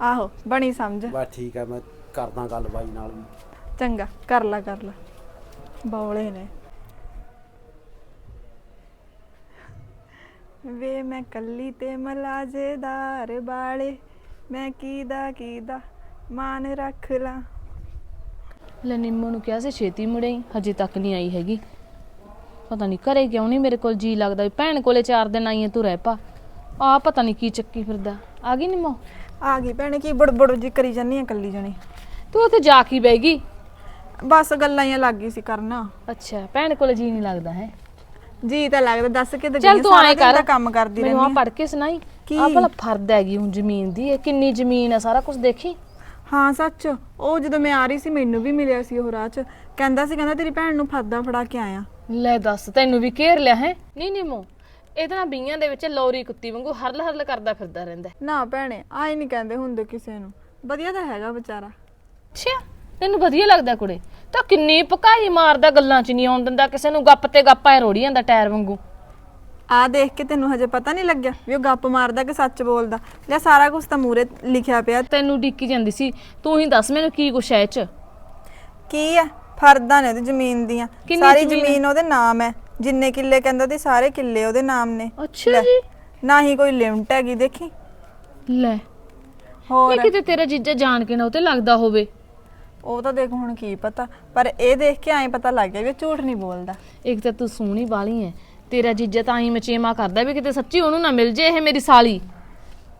ਆਹੋ ਬਣੀ ਸਮਝ। ਬਸ ਠੀਕ ਹੈ ਮੈਂ ਕਰਦਾ ਗੱਲ ਬਾਈ ਨਾਲ ਵੀ। ਚੰਗਾ ਕਰ ਲਾ ਕਰ ਲਾ। ਬੌਲੇ ਨੇ। ਵੇ ਮੈਂ ਕੱਲੀ ਤੇ ਮਲਾਜੇਦਾਰ ਬਾਲੇ ਮੈਂ ਕੀਦਾ ਕੀਦਾ ਮਾਨ ਰੱਖ ਲਾ। ਲੈ ਨਿੰਮੋ ਨੂੰ ਕਿਹਾ ਸੀ ਛੇਤੀ ਮੁੜਈ ਹਜੇ ਤੱਕ ਨਹੀਂ ਆਈ ਹੈਗੀ। ਪਤਾ ਨਹੀਂ ਘਰੇ ਕਿਉਂ ਨਹੀਂ ਮੇਰੇ ਕੋਲ ਜੀ ਲੱਗਦਾ ਵੀ ਭੈਣ ਕੋਲੇ 4 ਦਿਨ ਆਈ ਐ ਤੂੰ ਰਹਿ ਪਾ। ਆ ਪਤਾ ਨਹੀਂ ਕੀ ਚੱਕੀ ਫਿਰਦਾ। ਆ ਗਈ ਨਿੰਮੋ? ਆ ਗਈ ਭੈਣੇ ਕੀ ਬੜਬੜ ਜੀ ਕਰੀ ਜਾਨੀ ਆ ਕੱਲੀ ਜਣੀ। ਤੂੰ ਉੱਥੇ ਜਾ ਕੇ ਬਹਿ ਗਈ। ਬਸ ਗੱਲਾਂ ਹੀ ਲੱਗ ਗਈ ਸੀ ਕਰਨਾ। ਅੱਛਾ ਭੈਣ ਕੋਲੇ ਜੀ ਨਹੀਂ ਲੱਗਦਾ ਹੈ। ਜੀ ਤਾਂ ਲੱਗਦਾ ਦੱਸ ਕੇ ਤੇ ਚੱਲ ਤੂੰ ਸਾਰਾ ਆਏ ਦਿਨ ਕਰ ਕੰਮ ਕਰਦੀ ਮੈਨੂੰ ਆ ਰਹਿੰਦੀ ਪੜ ਕੇ ਸੁਣਾਈ? ਆ ਭਲਾ ਫਰਦ ਹੈਗੀ ਹੁਣ ਜ਼ਮੀਨ ਦੀ ਇਹ ਕਿੰਨੀ ਜ਼ਮੀਨ ਆ ਸਾਰਾ ਕੁਝ ਦੇਖੀ? ਹਾਂ ਸੱਚ ਉਹ ਜਦੋਂ ਮੈਂ ਆ ਰਹੀ ਸੀ ਮੈਨੂੰ ਵੀ ਮਿਲਿਆ ਸੀ ਉਹ ਰਾਹ 'ਚ। ਕਹਿੰਦਾ ਸੀ ਕਹਿੰਦਾ ਤੇਰੀ ਭੈਣ ਨੂੰ ਫੱਦਾ ਫੜਾ ਕੇ ਆਇਆ। ਲੈ ਦੱਸ ਤੈਨੂੰ ਵੀ ਘੇਰ ਲਿਆ ਹੈ? ਨਹੀਂ ਨਿੰਮੋ ਇਹਦੇ ਨਾਲ ਬੀਆਂ ਦੇ ਵਿੱਚ ਲੋਰੀ ਕੁੱਤੀ ਵਾਂਗੂ ਹਰਲ ਹਰਲ ਕਰਦਾ ਫਿਰਦਾ ਰਹਿੰਦਾ। ਨਾ ਭੈਣੇ ਆਏ ਨਹੀਂ ਕਹਿੰਦੇ ਹੁੰਦੇ ਕਿਸੇ ਨੂੰ। ਵਧੀਆ ਤਾਂ ਹੈਗਾ ਵਿਚਾਰਾ। ਅੱਛਾ ਤੈਨੂੰ ਵਧੀਆ ਲੱਗਦਾ ਕੁੜੇ। ਤਾਂ ਕਿੰਨੀ ਪਕਾਈ ਮਾਰਦਾ ਗੱਲਾਂ 'ਚ ਨਹੀਂ ਆਉਣ ਦਿੰਦਾ ਕਿਸੇ ਨੂੰ ਗੱਪ ਤੇ ਗੱਪ ਰੋੜੀ ਜਾਂਦਾ ਟਾਇਰ ਵਾਂਗੂ। ਆ ਦੇਖ ਕੇ ਤੈਨੂੰ ਹਜੇ ਪਤਾ ਨਹੀਂ ਲੱਗਿਆ ਵੀ ਉਹ ਗੱਪ ਮਾਰਦਾ ਕਿ ਸੱਚ ਬੋਲਦਾ। ਲੈ ਸਾਰਾ ਕੁਝ ਤਾਂ ਮੂਰੇ ਲਿਖਿਆ ਪਿਆ। ਤੈਨੂੰ ਡਿੱਕੀ ਜਾਂਦੀ ਸੀ। ਤੂੰ ਹੀ ਦੱਸ ਮੈਨੂੰ ਕੀ ਕੁਛ ਹੈ ਇਹ 'ਚ। ਕੀ ਆ? ਫਰਦਾਂ ਨੇ ਉਹਦੀ ਜ਼ਮੀਨ ਦੀਆਂ। ਕਿੰਨੀ ਸਾਰੀ ਜ਼ਮੀਨ? ਜ਼ਮੀਨ ਉਹਦੇ ਨਾਮ ਹੈ। ਜਿੰਨੇ ਕਿੱਲੇ ਕਹਿੰਦਾ ਤੇ ਸਾਰੇ ਕਿੱਲੇ ਉਹਦੇ ਨਾਮ ਨੇ। ਅੱਛਾ ਜੀ। ਨਾ ਹੀ ਕੋਈ ਲਿਮਟ ਹੈਗੀ ਦੇਖੀ। ਲੈ। ਹੋਰ? ਕਿਤੇ ਤੇਰਾ ਜੀਜਾ ਜਾਣ ਕੇ ਨਾ ਉਹ ਤੇ ਲੱਗਦਾ ਹੋਵੇ। ਉਹ ਤਾਂ ਦੇਖ ਹੁਣ ਕੀ ਪਤਾ ਪਰ ਇਹ ਦੇਖ ਕੇ ਐਂ ਪਤਾ ਲੱਗ ਗਿਆ ਵੀ ਝੂਠ ਨਹੀਂ ਬੋਲਦਾ। ਇੱਕ ਤਾਂ ਤੂੰ ਸੋਹਣੀ ਵਾਲੀ ਐ ਤੇਰਾ ਜੀਜਾ ਤਾਂ ਆਈ ਮਚੇਮਾ ਕਰਦਾ ਵੀ ਕਿਤੇ ਸੱਚੀ ਉਹਨੂੰ ਨਾ ਮਿਲ ਜੇ ਇਹ ਮੇਰੀ ਸਾਲੀ।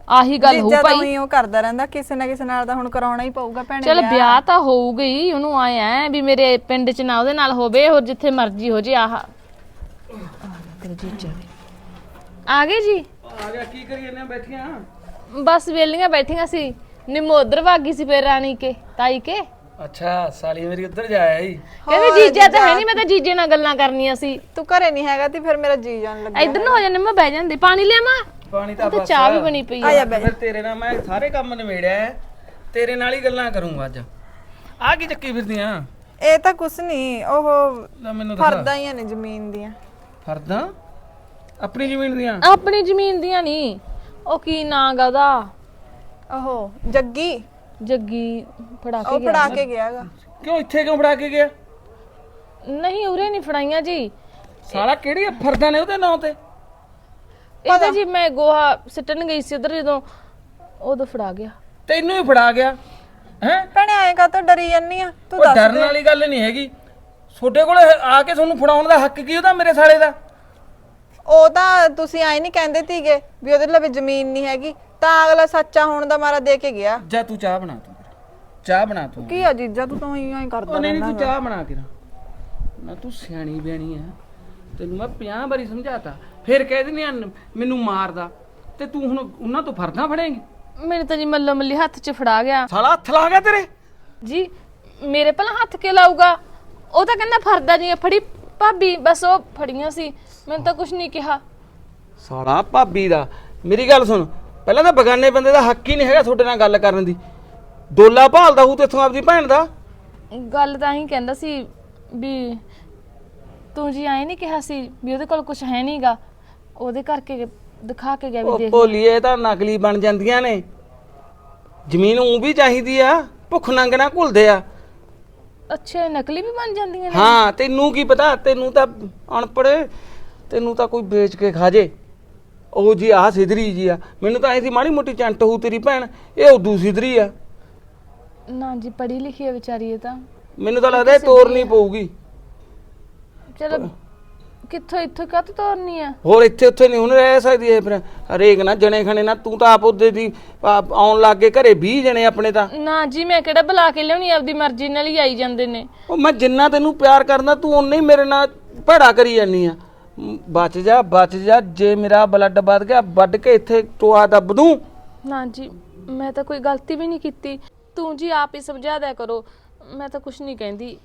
ਆਹੀ ਗੱਲ ਹੋਊ ਜੀਜਾ ਤਾਂ ਭਾਈ। ਹੀ ਉਹ ਕਰਦਾ ਰਹਿੰਦਾ ਕਿਸੇ ਨਾ ਕਿਸੇ ਨਾਲ ਤਾਂ ਹੁਣ ਕਰਾਉਣਾ ਹੀ ਪਊਗਾ ਭੈਣੇ ਚਲ ਵਿਆਹ। ਤਾਂ ਹੋਊਗਾ ਹੀ ਉਹਨੂੰ ਆਇਆ ਐ ਵੀ ਮੇਰੇ ਪਿੰਡ 'ਚ ਨਾ ਉਹਦੇ ਨਾਲ ਹੋਵੇ ਹੋਰ ਜਿੱਥੇ ਮਰਜ਼ੀ ਹੋ ਜੇ ਆਹ। ਤੇਰਾ ਜੀਜਾ। ਵੀ। ਆ ਗਏ ਜੀ? ਆ ਗਿਆ ਕੀ ਕਰੀ ਇਹਨੇ ਬੈਠੀਆਂ? ਬਸ ਵੇਲੀਆਂ ਬੈਠੀਆਂ ਸੀ ਨਿੰਮੋ ਉਧਰ ਭਾਗੀ ਸੀ ਫੇਰ ਰਾਣੀ ਕੇ ਤਾਈ ਕੇ। ਅੱਛਾ ਸਾਲੀ ਮੇਰੀ ਉੱਧਰ ਜਾਇਆ ਈ ਕਹਿੰਦੇ ਜੀਜਾ ਤਾਂ ਹੈ ਨਹੀਂ ਮੈਂ ਤਾਂ ਜੀਜੇ ਨਾਲ ਗੱਲਾਂ ਕਰਨੀਆਂ ਸੀ। ਤੂੰ ਘਰੇ ਨਹੀਂ ਹੈਗਾ ਤੇ ਫਿਰ ਮੇਰਾ ਜੀ ਜਾਣ ਲੱਗਾ ਇੱਧਰ ਨੂੰ ਹੋ ਜਾ ਨਿੰਮੋ ਬਹਿ ਜਾਂਦੇ। ਪਾਣੀ ਲਿਆਵਾਂ? ਪਾਣੀ ਤਾਂ ਉਹ ਤਾਂ ਬਸ ਚਾਹ ਵੀ ਬਣੀ ਪਈ ਆ। ਹੈ ਜਾ ਬੈ ਫਿਰ ਤੇਰੇ ਨਾਲ ਮੈਂ ਸਾਰੇ ਕੰਮ ਨਿਬੇੜਿਆ ਹੈ। ਤੇਰੇ ਨਾਲ ਹੀ ਗੱਲਾਂ ਕਰੂੰਗਾ ਅੱਜ। ਆ ਕੀ ਚੱਕੀ ਫਿਰਦੀਆਂ? ਇਹ ਤਾਂ ਕੁਛ ਨਹੀਂ ਉਹ ਲੈ ਮੈਨੂੰ ਦਿਖਾ। ਫਰਦਾਂ ਹੀ ਨੇ ਜ਼ਮੀਨ ਦੀਆਂ। ਫਰਦਾਂ? ਆਪਣੀ ਜ਼ਮੀਨ ਦੀਆਂ? ਆਪਣੀ ਜ਼ਮੀਨ ਦੀਆਂ ਨਹੀਂ ਉਹ ਕੀ ਨਾਂ ਗਾ ਉਹਦਾ? ਉਹ ਜੱਗੀ। ਜੱਗੀ ਫੜਾ ਕੇ ਉਹ ਗਿਆ ਫੜਾ ਕੇ ਗਿਆਗਾ ਕਿਉਂ ਇੱਥੇ ਕਿਉਂ ਫੜਾ ਕੇ ਗਿਆ? ਨਹੀਂ ਉਰੇ ਨਹੀਂ ਫੜਾਈਆਂ ਜੀ। ਸਾਲਾ ਕਿਹੜੀ ਫਰਦਾਂ ਨੇ ਉਹਦੇ ਨਾਂ ਤੇ? ਇਹ ਤਾਂ ਜੀ ਮੈਂ ਗੋਹਾ ਸਿੱਟਣ ਗਈ ਸੀ ਉਧਰ ਜਦੋਂ ਉਦੋਂ ਫੜਾ ਗਿਆ। ਤੈਨੂੰ ਹੀ ਫੜਾ ਗਿਆ ਹੈ? ਭੈਣੇ ਆਏ ਕਾ ਡਰੀ ਜੰਨੀ ਆ? ਤੂੰ ਉਹ ਦੱਸ ਡਰਨ ਵਾਲੀ ਗੱਲ ਨਹੀਂ ਹੈਗੀ। ਛੋਟੇ ਕੋਲੇ ਆ ਕੇ ਤੁਹਾਨੂੰ ਫੜਾਉਣ ਦਾ ਹੱਕ ਕੀ ਉਹਦਾ ਮੇਰੇ ਸਾਲੇ ਦਾ? ਉਹ ਤਾਂ ਤੁਸੀਂ ਆਏ ਨਹੀਂ ਕਹਿੰਦੇ ਤੀਗੇ ਵੀ ਉਹਦੇ ਲਵੇ ਜ਼ਮੀਨ ਨਹੀਂ ਹੈਗੀ ਤਾਂ ਅਗਲਾ ਸੱਚਾ ਹੋਣ ਦਾ ਮਾਰਾ ਦੇ ਕੇ ਗਿਆ। ਜਾ ਤੂੰ ਚਾਹ ਬਣਾ ਤੂੰ ਚਾਹ ਬਣਾ ਤੂੰ। ਕੀ ਆ ਜੀਜਾ ਤੂੰ ਤਾਂ ਹੀ ਐਂ ਕਰਦਾ ਉਹ ਨਹੀਂ ਰਹਿੰਦਾ ਤੂੰ ਚਾਹ ਬਣਾ ਕੇ ਨਾ ਨਾ ਤੂੰ ਸਿਆਣੀ ਬਿਆਣੀ ਆ ਤੈਨੂੰ ਮੈਂ 50 ਵਾਰੀ ਸਮਝਾਤਾ। ਫਿਰ ਕਹਿ ਦਿੰਦੀ ਆ ਮੈਨੂੰ ਮਾਰਦਾ। ਤੇ ਤੂੰ ਹੁਣ ਉਹਨਾਂ ਤੋਂ ਫਰਦਾਂ ਫੜੇਂਗੀ? ਮੈਨੂੰ ਤਾਂ ਜੀ ਮੱਲੋ ਮੱਲੀ ਹੱਥ 'ਚ ਫੜਾ ਗਿਆ। ਸਾਲਾ ਹੱਥ ਲਾ ਗਿਆ ਤੇਰੇ? ਜੀ ਮੇਰੇ ਪਹਿਲਾਂ ਹੱਥ ਕੇ ਲਾਊਗਾ? ਉਹ ਤਾਂ ਕਹਿੰਦਾ ਫਰਦਾ ਜੀ ਫੜੀ ਭਾਬੀ ਬਸ ਉਹ ਫੜੀਆਂ ਸੀ। ਮੈਨੂੰ ਤਾਂ ਕੁਝ ਨਹੀਂ ਕਿਹਾ। ਸਾਲਾ ਭਾਬੀ ਦਾ। ਮੇਰੀ ਗੱਲ ਸੁਣ ਪਹਿਲਾਂ ਤਾਂ ਬਗਾਨੇ ਬੰਦੇ ਦਾ ਹੱਕ ਹੀ ਨਹੀਂ ਹੈਗਾ ਤੁਹਾਡੇ ਨਾਲ ਗੱਲ ਕਰਨ ਦੀ। ਦੋਲਾ ਭਾਲਦਾ ਹੂ ਤੇਥੋਂ ਆਪਦੀ ਭੈਣ ਦਾ। ਗੱਲ ਤਾਂ ਹੀ ਕਹਿੰਦਾ ਸੀ ਵੀ ਤੂੰ ਜੀ ਆਏ ਨਹੀਂ ਕਿਹਾ ਸੀ ਵੀ ਉਹਦੇ ਕੋਲ ਕੁਝ ਹੈ ਨਹੀਂਗਾ ਉਹਦੇ ਕਰਕੇ ਦਿਖਾ ਕੇ ਗਿਆ ਵੀ ਉਹ ਦੇਖ ਭੋਲੀਏ ਤਾਂ ਨਕਲੀ ਬਣ ਜਾਂਦੀਆਂ ਨੇ। ਜ਼ਮੀਨ ਉਹ ਵੀ ਚਾਹੀਦੀ ਆ ਭੁੱਖ ਨੰਗ ਨਾ ਘੁਲਦੇ ਆ। ਅੱਛਾ ਇਹ ਨਕਲੀ ਵੀ ਬਣ ਜਾਂਦੀਆਂ ਨੇ? ਹਾਂ ਤੈਨੂੰ ਕੀ ਪਤਾ ਤੈਨੂੰ ਤਾਂ ਅਨਪੜ੍ਹ ਤੈਨੂੰ ਤਾਂ ਕੋਈ ਵੇਚ ਕੇ ਖਾ ਜੇ। ਉਹ ਜੀ ਆਹ ਸਿਧਰੀ ਜੀ ਆ। ਮੈਨੂੰ ਤਾਂ ਐ ਸੀ ਮਾੜੀ ਮੋਟੀ ਚੰਟ ਹੋਊ ਤੇਰੀ ਭੈਣ। ਇਹ ਉਦੋਂ ਸਿਧਰੀ ਆ। ਨਾ ਜੀ ਪੜ੍ਹੀ ਲਿਖੀ ਹੈ ਵਿਚਾਰੀ ਇਹ ਤਾਂ। ਮੈਨੂੰ ਤਾਂ ਲੱਗਦਾ ਇਹ ਤੋਰਨੀ ਪਊਗੀ। ਚਲੋ ਕਿੱਥੋਂ ਇੱਥੋਂ ਕੱਤ ਤੋਰਨੀ ਆ? ਹੋਰ ਇੱਥੇ ਉੱਥੇ ਨਹੀਂ ਹੁਣ ਰਹਿ ਸਕਦੀ ਇਹ ਫਿਰ। ਹਰੇਕ ਨਾ ਜਣੇ ਖਣੇ ਨਾ ਤੂੰ ਤਾਂ ਆਪ ਉਹਦੇ ਦੀ ਆਉਣ ਲੱਗ ਗਏ ਘਰੇ 20 ਜਣੇ ਆਪਣੇ ਤਾਂ। ਨਾ ਜੀ ਮੈਂ ਕਿਹੜਾ ਬੁਲਾ ਕੇ ਲਿਆਉਣੀ ਆਪਦੀ ਮਰਜ਼ੀ ਨਾਲ ਹੀ ਆਈ ਜਾਂਦੇ ਨੇ। ਉਹ ਮੈਂ ਜਿੰਨਾ ਤੈਨੂੰ ਪਿਆਰ ਕਰਦਾ ਤੂੰ ਓਨਾ ਹੀ ਮੇਰੇ ਨਾਲ ਭੜਾ ਕਰੀ ਜਾਨੀ ਆ। ਬਚ ਜਾ ਬਚ ਜਾ ਜੇ ਮੇਰਾ ਬਲੱਡ ਵੱਧ ਗਿਆ ਵੱਢ ਕੇ ਇੱਥੇ ਟੋਆ ਦੱਬ ਦੂੰ। ਨਾ ਜੀ ਮੈਂ ਤਾਂ ਕੋਈ ਗਲਤੀ ਵੀ ਨਹੀਂ ਕੀਤੀ। ਤੂੰ ਜੀ ਆਪ ਹੀ ਸਮਝਾ ਦਿਆ ਕਰੋ ਮੈਂ ਤਾਂ ਕੁਝ ਨਹੀਂ ਕਹਿੰਦੀ।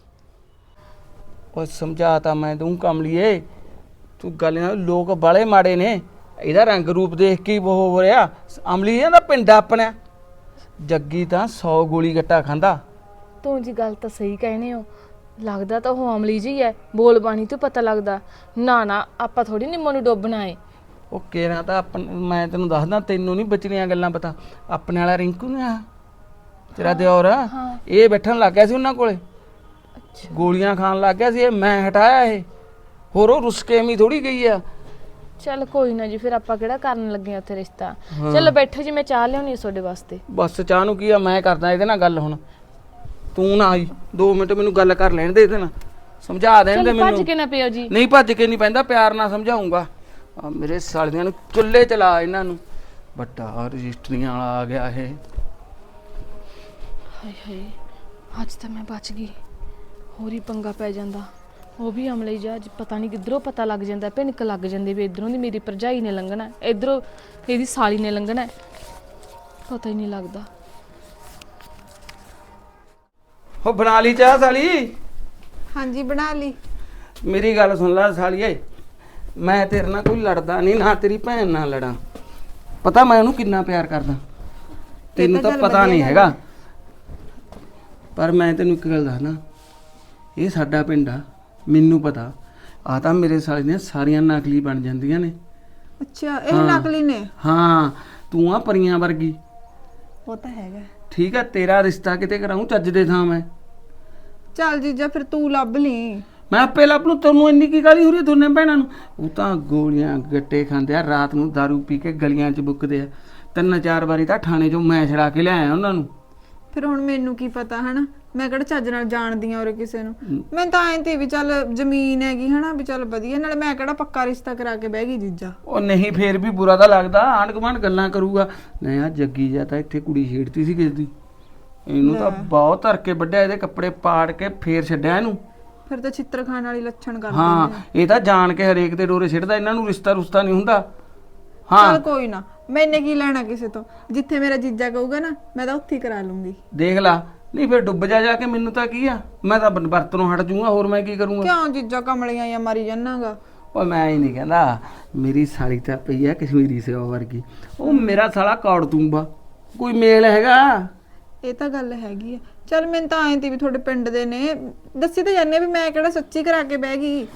ਉਹ ਸਮਝਾਤਾ ਮੈਂ ਦੂੰ ਕਮਲੀਏ। ਤੂੰ ਗੱਲ ਨਾ ਲੋਕ ਬਾਲੇ ਮਾੜੇ ਨੇ। ਇਹਦਾ ਰੰਗ ਰੂਪ ਦੇਖ ਕੇ ਹੀ ਉਹ ਹੋ ਰਿਹਾ। ਅਮਲੀ ਦਾ ਪਿੰਡ ਆਪਣਾ? ਜੱਗੀ ਤਾਂ 100 ਗੋਲੀ ਗੱਟਾ ਖਾਂਦਾ। ਤੂੰ ਜੀ ਗੱਲ ਤਾਂ ਸਹੀ ਕਹਿਨੇ ਹੋ ਲੱਗਦਾ ਤਾਂ ਉਹ ਅਮਲੀ ਜੀ ਹੈ ਬੋਲ ਬਾਣੀ ਤੋਂ ਪਤਾ ਲੱਗਦਾ। ਨਾ ਨਾ ਆਪਾਂ ਥੋੜੀ ਨਿੰਮੋ ਨੂੰ ਡੋਬਣਾ ਏ ਉਹ ਕੇਰਾ ਤਾਂ ਆਪਨ- ਮੈਂ ਤੈਨੂੰ ਦੱਸਦਾ ਤੈਨੂੰ ਨਹੀਂ ਬਚਣੀਆਂ ਗੱਲਾਂ ਪਤਾ। ਆਪਣੇ ਵਾਲਾ ਰਿੰਕੂ ਨੇ ਆ ਤੇਰਾ ਦਿਓਰ। ਆ ਇਹ ਬੈਠਣ ਲੱਗ ਗਿਆ ਸੀ ਉਹਨਾਂ ਕੋਲੇ। ਗੋਲੀਆਂ ਖਾਣ ਲੱਗ ਗਿਆ ਸੀ ਇਹ ਮੈਂ ਹਟਾਇਆ ਇਹ। ਹੋਰ ਉਹ ਰੁੱਸ ਕੇ ਥੋੜੀ ਗਈ ਆ। ਚੱਲ ਕੋਈ ਨਾ ਜੀ ਫਿਰ ਆਪਾਂ ਕਿਹੜਾ ਕਰਨ ਲੱਗੇ ਆ ਉੱਥੇ ਰਿਸ਼ਤਾ? ਚਲੋ ਬੈਠੋ ਜੀ ਮੈਂ ਚਾਹ ਲਿਆਉਣੀ ਆ ਤੁਹਾਡੇ ਵਾਸਤੇ। ਬਸ ਚਾਹ ਨੂੰ ਕੀ ਆ ਮੈਂ ਕਰਦਾ ਇਹਦੇ ਨਾਲ ਗੱਲ ਹੁਣ। ਤੂੰ ਨਾ ਆਈ। 2 ਮਿੰਟ ਮੈਨੂੰ ਗੱਲ ਕਰ ਲੈਣ ਦੇ ਇਹਦੇ ਨਾਲ। ਸਮਝਾ ਦੇਣ ਦੇ ਚਲ ਭੱਜ ਮੈਨੂੰ। ਕੇ ਨਾ ਪਿਓ ਜੀ। ਨਹੀਂ ਭੱਜ ਕੇ ਨਹੀਂ ਪੈਂਦਾ ਪਿਆਰ ਨਾਲ ਸਮਝਾਉਂਗਾ। ਆ ਮੇਰੇ ਸਾਲੀਆਂ ਨੂੰ ਚੁੱਲ੍ਹੇ ਚਲਾ ਇਹਨਾਂ ਨੂੰ। ਵੱਡਾ ਰਜਿਸਟਰੀਆਂ ਵਾਲਾ ਆ ਗਿਆ ਇਹ। ਹਾਏ ਹਾਏ ਅੱਜ ਤਾਂ ਮੈਂ ਬਚ ਗਈ। ਹੋਰ ਹੀ ਪੰਗਾ ਪੈ ਜਾਂਦਾ। ਉਹ ਵੀ ਅਮਲੇ ਜਾ ਅੱਜ ਪਤਾ ਨਹੀਂ ਕਿੱਧਰੋਂ ਪਤਾ ਲੱਗ ਜਾਂਦਾ। ਭਿਣਕ ਲੱਗ ਜਾਂਦੀ ਵੀ ਇਧਰੋਂ ਦੀ ਮੇਰੀ ਭਰਜਾਈ ਨੇ ਲੰਘਣਾ। ਇਧਰੋਂ ਇਹਦੀ ਸਾਲੀ ਨੇ ਲੰਘਣਾ। ਪਤਾ ਹੀ ਨਹੀਂ ਲੱਗਦਾ। ਉਹ ਬਣਾ ਲਈ ਚਾਹ ਸਾਲੀ? ਹਾਂਜੀ ਬਣਾ ਲਈ। ਮੇਰੀ ਗੱਲ ਸੁਣ ਲੈ ਸਾਲੀਏ ਮੈਂ ਤੇਰੇ ਨਾਲ ਕੋਈ ਲੜਦਾ ਨਹੀਂ ਨਾ ਤੇਰੀ ਭੈਣ ਨਾਲ ਲੜਾਂ। ਪਤਾ ਮੈਂ ਉਹਨੂੰ ਕਿੰਨਾ ਪਿਆਰ ਕਰਦਾ। ਤੈਨੂੰ ਤਾਂ ਪਤਾ ਨਹੀਂ ਹੈਗਾ। ਪਰ ਮੈਂ ਤੈਨੂੰ ਇੱਕ ਗੱਲ ਦੱਸਣਾ ਇਹ ਸਾਡਾ ਪਿੰਡ ਆ ਮੈਨੂੰ ਪਤਾ। ਆ ਤਾਂ ਮੇਰੇ ਸਾਲੇ ਦੀਆਂ ਸਾਰੀਆਂ ਨਕਲੀ ਬਣ ਜਾਂਦੀਆਂ ਨੇ। ਅੱਛਾ ਇਹ ਨਕਲੀ ਨੇ? ਹਾਂ ਤੂੰ ਆ ਪਰੀਆਂ ਵਰਗੀ। ਉਹ ਤਾਂ ਹੈਗਾ। ਠੀਕ ਆ ਤੇਰਾ ਰਿਸ਼ਤਾ ਕਿਤੇ ਕਰਾਉਂ ਚੱਜ ਦੇ ਥਾਂ ਮੈਂ। ਚੱਲ ਜੀਜਾ ਫਿਰ ਤੂੰ ਲੱਭ ਲਈ। ਮੈਂ ਆਪੇ ਲੱਭ ਨੂੰ ਤੈਨੂੰ ਇੰਨੀ ਕੀ ਗਾਲੀ ਹੋ ਰਹੀ ਹੈ ਦੋਨੇ ਭੈਣਾਂ ਨੂੰ? ਉਹ ਤਾਂ ਗੋਲੀਆਂ ਗੱਟੇ ਖਾਂਦੇ ਆ ਰਾਤ ਨੂੰ दारू ਪੀ ਕੇ ਗਲੀਆਂ 'ਚ ਬੁੱਕਦੇ ਆ। ਤਿੰਨ ਚਾਰ ਵਾਰੀ ਤਾਂ ਥਾਣੇ 'ਚੋਂ ਮੈਂ ਛੜਾ ਕੇ ਲਿਆਇਆ ਉਹਨਾਂ ਨੂੰ। ਫਿਰ ਹੁਣ ਮੈਨੂੰ ਕੀ ਪਤਾ ਹਨਾ? ਮੈਂ ਕਿਹੜਾ ਚੱਜ ਨਾਲ ਜਾਣਦੀ ਆ ਉਰੇ ਕਿਸੇ ਨੂੰ। ਮੈਂ ਤਾਂ ਐਂ ਤੇ ਵੀ ਚੱਲ ਜ਼ਮੀਨ ਹੈਗੀ ਹਨਾ? ਵੀ ਚੱਲ ਵਧੀਆ ਨਾਲੇ ਮੈਂ ਕਿਹੜਾ ਪੱਕਾ ਰਿਸ਼ਤਾ ਕਰਾ ਕੇ ਬਹਿ ਗਈ ਜੀਜਾ। ਉਹ ਨਹੀਂ ਫੇਰ ਵੀ ਬੁਰਾ ਤਾਂ ਲੱਗਦਾ ਆਂਢ ਗੁਆਂਢ ਗੱਲਾਂ ਕਰੂਗਾ। ਨਹੀਂ ਆ ਜੱਗੀ ਜਾਂ ਤਾਂ ਇੱਥੇ ਕੁੜੀ ਛੇੜਤੀ ਸੀ ਕਿਸ ਦੀ। ਇਹਨੂੰ ਤਾਂ ਬਹੁਤ ਧਰ ਕੇ ਵੱਢਿਆ ਇਹਦੇ ਕੱਪੜੇ ਪਾੜ ਕੇ ਫੇਰ ਛੱਡਿਆ ਇਹਨੂੰ। ਫਿਰ ਤਾਂ ਚਿੱਤਰ ਖਾਣ ਵਾਲੀ ਲੱਛਣ ਕਰਦੇ ਹਾਂ ਨੇ। ਇਹ ਤਾਂ ਜਾਣ ਕੇ ਹਰੇਕ ਦੇ ਡੋਰੇ ਛੱਡਦਾ ਇਹਨਾਂ ਨੂੰ ਰਿਸ਼ਤਾ ਰੁਸ਼ਤਾ ਨਹੀਂ ਹੁੰਦਾ। ਹਾਂ। ਚੱਲ ਕੋਈ ਨਾ ਮੈਨੇ ਕੀ ਲੈਣਾ ਕਿਸੇ ਤੋਂ? ਜਿੱਥੇ ਮੇਰਾ ਜੀਜਾ ਕਹੂਗਾ ਨਾ ਮੈਂ ਤਾਂ ਉੱਥੇ ਹੀ ਕਰਾ ਲੂੰਗੀ। ਦੇਖ ਲਾ ਨਹੀਂ ਫੇਰ ਡੁੱਬ ਜਾ ਜਾ ਕੇ ਮੈਨੂੰ ਤਾਂ ਕੀ ਆ? ਮੈਂ ਤਾਂ ਬਨ- ਵਰਤੋਂ ਹਟ ਜਾਊਂਗਾ ਹੋਰ ਮੈਂ ਕੀ ਕਰੂੰਗਾ? ਕਿਉਂ ਜੀਜਾ ਕਮਲੀਆਂ ਜਾਂ ਮਾਰੀ ਜਾਨਾਗਾ ਉਹ ਮੈਂ ਹੀ ਨਹੀਂ ਕਹਿੰਦਾ ਮੇਰੀ ਸਾਲੀ ਤਾਂ ਪਈ ਆ ਕਸ਼ਮੀਰੀ ਸੇਵਾ ਵਰਗੀ। ਉਹ ਮੇਰਾ ਸਾਲਾ ਕੌੜ ਤੂੰਬਾ ਕੋਈ ਮੇਲ ਹੈਗਾ? ਇਹ ਤਾਂ ਗੱਲ ਹੈਗੀ ਆ। ਚੱਲ ਮੈਨੂੰ ਤਾਂ ਐਂ ਤੀ ਵੀ ਤੁਹਾਡੇ ਪਿੰਡ ਦੇ ਨੇ। ਦੱਸੀ ਤਾਂ ਜਾਂਦੇ ਵੀ ਮੈਂ ਕਿਹੜਾ ਸੱਚੀ ਕਰਾ ਕੇ ਬਹਿ ਗਈ।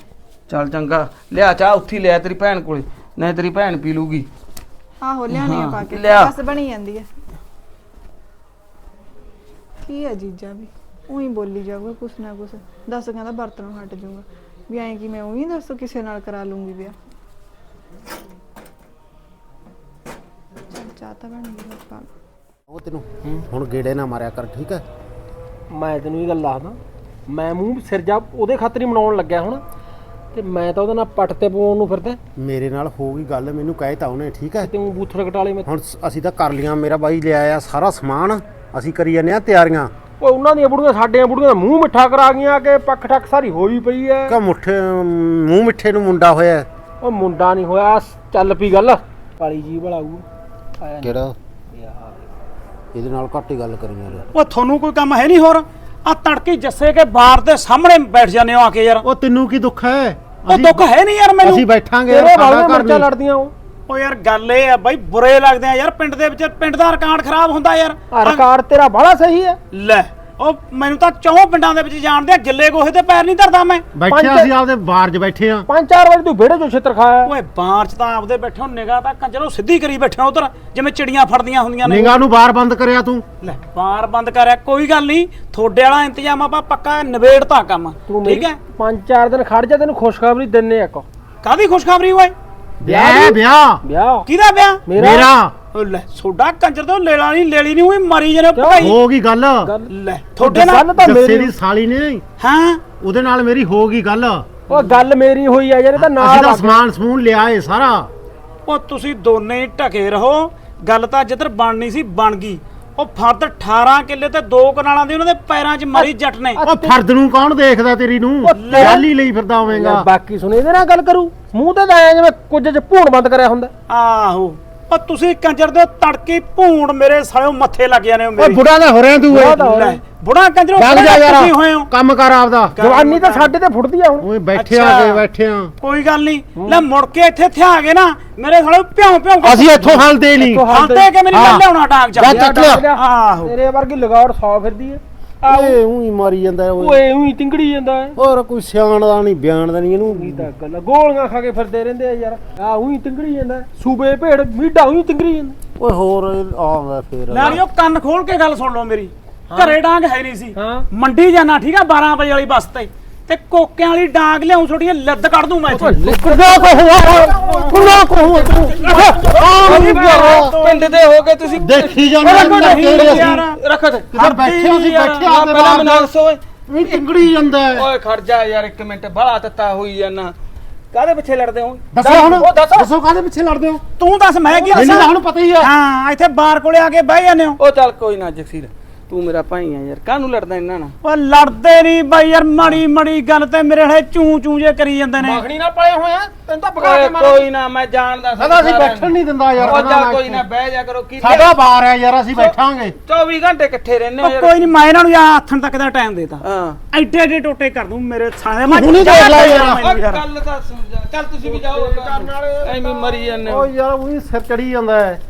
ਚੱਲ ਚੰਗਾ। ਲਿਆ ਚਾਹ ਉੱਥੀ ਲਿਆ ਤੇਰੀ ਭੈਣ ਕੋਲੇ। ਨਹੀਂ ਤੇਰੀ ਭੈਣ ਪੀ ਲੂਗੀ। ਆਹੋ ਲਿਆਉਣੀ ਆ ਪਾ ਕੇ। ਲਿਆ। ਬਸ ਬਣੀ ਜਾਂਦੀ ਹੈ ਕੀ ਹੈ ਜੀਜਾ ਵੀ? ਉਹੀ ਬੋਲੀ ਜਾਊਗਾ ਕੁਛ ਨਾ ਕੁਛ। ਦੱਸ ਕਹਿੰਦਾ ਬਰਤਨੋਂ ਹਟ ਜਾਊਗਾ। ਵੀ ਐਂ ਕਿ ਮੈਂ ਉਹੀ ਦੱਸ ਕਿਸੇ ਨਾਲ ਕਰਾ ਲੂੰਗੀ ਵਿਆਹ। ਚੱਲ ਚਾਹ ਤਾਂ ਬਣ ਗਈ ਬਸ ਪਾ ਲਓ। ਉਹ ਤੈਨੂੰ। ਹੁਣ ਗੇੜੇ ਨਾ ਮਾਰਿਆ ਕਰ ਠੀਕ ਹੈ? ਮੈਂ ਤੈਨੂੰ ਇਹ ਗੱਲ ਦੱਸਦਾ। ਮੈਂ ਮੂੰਹ ਸਿਰ ਜਾ ਉਹਦੇ ਖਾਤਰ ਹੀ ਮਨਾਉਣ ਲੱਗਿਆ ਹੁਣ। ਤੇ ਮੈਂ ਤਾਂ ਉਹਦੇ ਨਾਲ ਪੱਟ ਤੇ ਪਵਾਉਣ ਨੂੰ ਫਿਰਦਾ। ਮੇਰੇ ਨਾਲ ਹੋ ਗਈ ਗੱਲ ਮੈਨੂੰ ਕਹਿ ਤਾ ਉਹਨੇ ਠੀਕ ਹੈ? ਤੇ ਉਹ ਬੂਥੜ ਘਟਾਲੇ ਮੈਂ। ਹੁਣ ਸ- ਅਸੀਂ ਤਾਂ ਕਰ ਲੀਆਂ ਮੇਰਾ ਬਾਈ ਲਿਆਇਆ ਸਾਰਾ ਸਮਾਨ। ਅਸੀਂ ਕਰੀ ਜਾਂਦੇ ਆ ਤਿਆਰੀਆਂ। ਓਏ ਉਹਨਾਂ ਦੀਆਂ ਬੁੜੀਆਂ ਸਾਡੀਆਂ ਬੁੜੀਆਂ ਦਾ ਮੂੰਹ ਮਿੱਠਾ ਕਰਾ ਗਈਆਂ ਕਿ ਪੱਖ ਠੱਕ ਸਾਰੀ ਹੋਈ ਪਈ ਐ। ਕਾ ਮੁੱਠੇ ਮੂੰਹ ਮਿੱਠੇ ਨੂੰ ਮੁੰਡਾ ਹੋਇਆ। ਉਹ ਮੁੰਡਾ ਨਹੀਂ ਹੋਇਆ ਚੱਲ ਪਈ ਗੱਲ। ਕਾਲੀ ਜੀ ਭਲਾਊ ਆਇਆ ਨੀ। ਕਿਹੜਾ? ਇਹਦੇ ਨਾਲ ਘੱਟ ਹੀ ਗੱਲ ਕਰੀ ਯਾਰ ਉਹ ਤੁਹਾਨੂੰ ਕੋਈ ਕੰਮ ਹੈ ਨਹੀਂ ਹੋਰ? ਆ ਤੜਕੇ ਜੱਸੇ ਕੇ ਬਾਰ ਦੇ ਸਾਹਮਣੇ ਬੈਠ ਜਾਂਦੇ ਹੋ ਆ ਕੇ ਯਾਰ। ਉਹ ਤੈਨੂੰ ਕੀ ਦੁੱਖ ਹੈ? ਉਹ ਦੁੱਖ ਹੈ ਨਹੀਂ ਯਾਰ ਮੈਨੂੰ। ਅਸੀਂ ਬੈਠਾਂਗੇ ਤੇਰੇ ਸਾਡਾ ਵਾਲੀਆਂ ਘਰ ਮਿਰਚਾਂ ਨਹੀਂ ਲੜਦੀਆਂ ਉਹ। ਉਹ ਯਾਰ ਗੱਲ ਇਹ ਆ ਬਾਈ ਬੁਰੇ ਲੱਗਦੇ ਆ ਯਾਰ। ਪਿੰਡ ਦੇ ਵਿੱਚ ਪਿੰਡ ਦਾ ਰਿਕਾਰਡ ਖਰਾਬ ਹੁੰਦਾ ਯਾਰ। ਰਿਕਾਰਡ ਤੇਰਾ ਬਾਹਲਾ ਸਹੀ ਹੈ। ਲੈ। ਉਹ ਮੈਨੂੰ ਤਾਂ ਚੌਂ ਪਿੰਡਾਂ ਦੇ ਵਿੱਚ ਜਾਣਦੇ ਆ ਗਿੱਲੇ ਗੋਹੇ ਤੇ ਪੈਰ ਨਹੀਂ ਧਰਦਾ ਮੈਂ। ਬੈਠੇ ਅਸੀਂ ਆਪਦੇ ਬਾਹਰ 'ਚ ਬੈਠੇ ਆ ਪੰਜ ਚਾਰ ਵਾਰੀ ਤੂੰ ਵਿਹੜੇ ਚੋਂ ਛਿੱਤਰ ਖਾਇਆ। ਓਏ ਬਾਹਰ ਚ ਤਾਂ ਆਪਦੇ ਬੈਠੇ ਹੋ ਨਿਗਾਹ ਤਾਂ ਕੰਜਰੋਂ ਸਿੱਧੀ ਕਰੀ ਬੈਠੇ ਉਧਰ ਜਿਵੇਂ ਚਿੜੀਆਂ ਫੜਦੀਆਂ ਹੁੰਦੀਆਂ ਨੇ। ਨਿਗਾਹ ਨੂੰ ਬਾਹਰ ਬੰਦ ਕਰਿਆ ਤੂੰ। ਲੈ ਬਾਹਰ ਬੰਦ ਕਰਿਆ ਕੋਈ ਗੱਲ ਨਹੀਂ ਤੁਹਾਡੇ ਵਾਲਾ ਇੰਤਜ਼ਾਮ ਆਪਾਂ ਪੱਕਾ ਨਿਬੇੜਤਾ ਕੰਮ ਠੀਕ ਹੈ? ਪੰਜ ਚਾਰ ਦਿਨ ਖੜ ਜਾ ਤੈਨੂੰ ਖੁਸ਼ਖਬਰੀ ਦਿੰਨੇ ਇੱਕ। ਕਾਦੀ ਖੁਸ਼ਖਬਰੀ ਓਏ? ਵਿਆਹ ਵਿਆਹ। ਵਿਆਹ। ਕਿਹਦਾ ਵਿਆਹ? ਮੇਰਾ। ਓ ਲੈ ਸੋਡਾ ਕੰਜਰ ਤੋਂ ਲੈਲਾ ਨਹੀਂ ਲੈਲੀ ਨਹੀਂ ਹੋਈ ਮਰੀ ਜਨੇ? ਭਾਈ। ਹੋ ਗਈ ਗੱਲ। ਲੈ ਤੁਹਾਡੇ ਨਾਲ ਗੱਲ ਤਾਂ ਮੇਰੀ ਦੀ ਸਾਲੀ ਨੇ। ਹਾਂ? ਉਹਦੇ ਨਾਲ ਮੇਰੀ ਹੋ ਗਈ ਗੱਲ। ਉਹ ਗੱਲ ਮੇਰੀ ਹੋਈ ਆ ਯਾਰ ਇਹ ਤਾਂ ਅਸੀਂ ਨਾਲ ਤਾਂ ਸਮਾਨ ਸਮੂਨ ਲਿਆ ਏ ਸਾਰਾ। ਉਹ ਤੁਸੀਂ ਦੋਨੇ ਹੀ ਢਕੇ ਰਹੋ। ਗੱਲ ਤਾਂ ਜਿੱਧਰ ਬਣਨੀ ਸੀ ਬਣ ਗਈ। ਉਹ ਫਰਦ 18 ਕਿੱਲੇ ਤੇ ਦੋ ਕਨਾਲਾਂ ਦੀ ਉਹਨਾਂ ਦੇ ਪੈਰਾਂ 'ਚ ਮਰੀ ਜੱਟ ਨੇ। ਉਹ ਫਰਦ ਨੂੰ ਕੌਣ ਦੇਖਦਾ ਤੇਰੀ ਨੂੰ? ਗੱਲ ਹੀ ਲਈ ਫਿਰਦਾ ਹੋਵੇਂਗਾ। ਬਾਕੀ ਸੁਣ ਇਹਦੇ ਨਾਲ ਗੱਲ ਕਰੂ। ਮੂੰਹ ਤੇ ਤਾਂ ਐ ਜਿਵੇਂ ਕੁਝ ਚ ਭੂਣ ਬੰਦ ਕਰਿਆ ਹੁੰਦਾ। ਆਹੋ। ਉਹ ਤੁਸੀਂ ਕੰਜਰ ਦੇ ਤੜਕੇ ਭੂੰਡ ਮੇਰੇ ਸਾਲਿਓ ਮੱਥੇ ਲੱਗ ਜਾਣੇ ਹੋ ਓਏ ਮੇਰੀ। ਬੁੜਾ ਦਾ ਹੋ ਰਿਹਾ ਤੂੰ ਓਏ। ਲੈ, ਬੁੜਾ ਕੰਜਰੋ ਚੱਲ ਜਾ ਤੁਸੀਂ ਹੋਏ ਹੋ? ਯਾਰ ਕੰਮ ਕਰ ਆਪਦਾ। ਜਵਾਨੀ ਤਾਂ ਸਾਡੇ ਤੇ ਫੁੱਟਦੀ ਆ ਹੁਣ। ਓਏ ਬੈਠੇ ਆ ਅੱਛਾ। ਕੇ ਬੈਠੇ ਆ। ਕੋਈ ਗੱਲ ਨਹੀਂ। ਲੈ ਮੁੜ ਕੇ ਇੱਥੇ ਇੱਥੇ ਆ ਗਏ ਨਾ ਮੇਰੇ ਸਾਲਿਓ ਭਿਉਂ ਭਿਉਂ ਕੇ ਅਸੀਂ ਇੱਥੋਂ ਹਲਦੇ ਨਹੀਂ। ਹਲਤੇ ਕੇ ਮੇਰੀ। ਗੱਲ ਲਿਆਉਣਾ ਡਾਂਗ ਜਾ ਚੱਕ ਲਿਆ ਆਹੋ। ਤੇਰੇ ਵਰਗੀ ਲਗਾੜ 100 ਫਿਰਦੀ ਆ ਓਏ ਉਹੀ ਮਾਰੀ ਜਾਂਦਾ ਓਏ ਓਏ ਉਹੀ ਤਿੰਗੜੀ ਜਾਂਦਾ ਹੈ। ਹੋਰ ਕੋਈ ਸਿਆਣ ਦਾ ਨਹੀਂ ਬਿਆਨ ਦਾ ਨਹੀਂ ਇਹਨੂੰ। ਤਾਂ ਗੱਲ ਆ, ਗੋਲੀਆਂ ਖਾ ਕੇ ਫਿਰਦੇ ਰਹਿੰਦੇ ਆ ਯਾਰ। ਆ ਉਹੀ ਤਿੰਗੜੀ ਜਾਂਦਾ ਹੈ। ਸੂਬੇ ਭੇੜ ਮੀਡਾ ਉਹੀ ਤਿੰਗੜੀ ਜਾਂਦਾ ਓਏ ਹੋਰ ਆਉਂਦਾ ਫੇਰ। ਨਾਲਿਓ ਕੰਨ ਖੋਲ ਕੇ ਗੱਲ ਸੁਣ ਲਓ ਮੇਰੀ। ਘਰੇ ਡਾਂਗ ਹੈ ਨਹੀਂ ਸੀ। ਹਾਂ। ਮੰਡੀ ਜਾਣਾ ਠੀਕ ਆ 12 ਵਜੇ ਵਾਲੀ ਬੱਸ ਤੇ। ਤੇ ਕੋਕਿਆਂ ਵਾਲੀ ਡਾਂਗ ਲਿਆਉਂ ਛੋਟੀ ਲੱਦ ਕੱਢ ਦੂੰ ਮੈਂ ਇੱਥੇ। ਕੁੜਾ ਕੋ ਹੁਆ ਕੁੜਾ ਕੋ ਹੁਆ ਤੂੰ। ਪਿੰਡ ਦੇ ਹੋ ਕੇ ਤੁਸੀਂ। ਦੇਖੀ ਜਾਂਦੇ। ਰੱਖ ਦੇ ਕਿਧਰ ਬੈਠੇ ਹੋ ਅਸੀਂ ਬੈਠੇ ਆ ਕੇ ਪਹਿਲਾਂ ਮੈਨੂੰ ਦੱਸੋ ਓਏ। ਨਹੀਂ ਟਿੰਗੜੀ ਜਾਂਦਾ। ਓਏ ਖੜ ਜਾ ਯਾਰ ਇੱਕ ਮਿੰਟ ਬੜਾ ਤੱਤਾ ਹੋਈ ਜਾਨਾ ਕਾਹਦੇ ਪਿੱਛੇ ਲੜਦੇ ਹੋ? ਦੱਸੋ ਹੁਣ। ਦੱਸ। ਕਾਹਦੇ ਪਿੱਛੇ ਲੜਦੇ ਹੋ? ਤੂੰ ਦੱਸ ਮੈਂ ਕੀ ਮੈਨੂੰ ਤਾਂ ਦੱਸਾਂ ਹੁਣ ਪਤਾ ਹੀ ਆ। ਹਾਂ ਇੱਥੇ ਬਾਰ ਕੋਲੇ ਆ ਕੇ ਬਹਿ ਜਾਂਦੇ ਹੋ। ਉਹ ਚੱਲ ਕੋਈ ਨਾ ਜਗਸੀਰ। ਤੂੰ ਮੇਰਾ ਭਾਈ ਆ ਯਾਰ ਕਾਹਨੂੰ ਲੜਦਾ ਇਹਨਾਂ ਨਾਲ? ਓ ਲੜਦੇ ਨਹੀਂ ਬਾਈ ਯਾਰ ਮਾੜੀ ਮਾੜੀ ਗੱਲ ਤੇ ਮੇਰੇ ਹਲੇ ਚੂੰ ਚੂੰ ਜੇ ਕਰੀ ਜਾਂਦੇ ਨੇ। ਮੱਖਣੀ ਨਾਲ ਪਲੇ ਹੋਏ ਆ ਤੈਨੂੰ ਤਾਂ ਓਏ ਕੇ ਮਾਰ। ਕੋਈ ਨਾ ਮੈਂ ਜਾਣਦਾ ਸਾਡਾ ਅਸੀਂ ਬੈਠਣ ਨਹੀਂ ਦਿੰਦਾ ਯਾਰ ਉਹ ਮੈਂ ਕੋਈ ਨਾ ਬਹਿ ਜਾ ਕਰੋ ਕੀ ਸਾਡਾ ਬਾਰ ਹੈ ਯਾਰ ਅਸੀਂ ਬੈਠਾਂਗੇ। 24 ਘੰਟੇ ਇਕੱਠੇ ਰਹਿੰਦੇ ਹੋ ਯਾਰ। ਕੋਈ ਨਹੀਂ ਮੈਂ ਇਹਨਾਂ ਨੂੰ ਯਾਰ ਆਥਣ ਤੱਕ ਦਾ ਟਾਈਮ ਦੇਤਾ। ਹਾਂ। ਐਡੇ ਐਡੇ ਟੋਟੇ ਕਰ ਦੂੰ ਮੇਰੇ ਸਾਲੇ ਮੈਂ ਹੁਣੀ ਦੇਖ ਲੈ ਯਾਰ। ਮੈਨੂੰ ਓਏ ਯਾਰ। ਗੱਲ ਤਾਂ ਸੁਣ ਜਾ। ਚੱਲ ਤੁਸੀਂ ਵੀ ਜਾਓ ਐਵੇਂ ਮਰੀ ਜਾਂਦੇ ਹੋ। ਓ ਯਾਰ ਉਹੀ ਸਿਰ ਚੜੀ ਜਾਂਦਾ ਹੈ।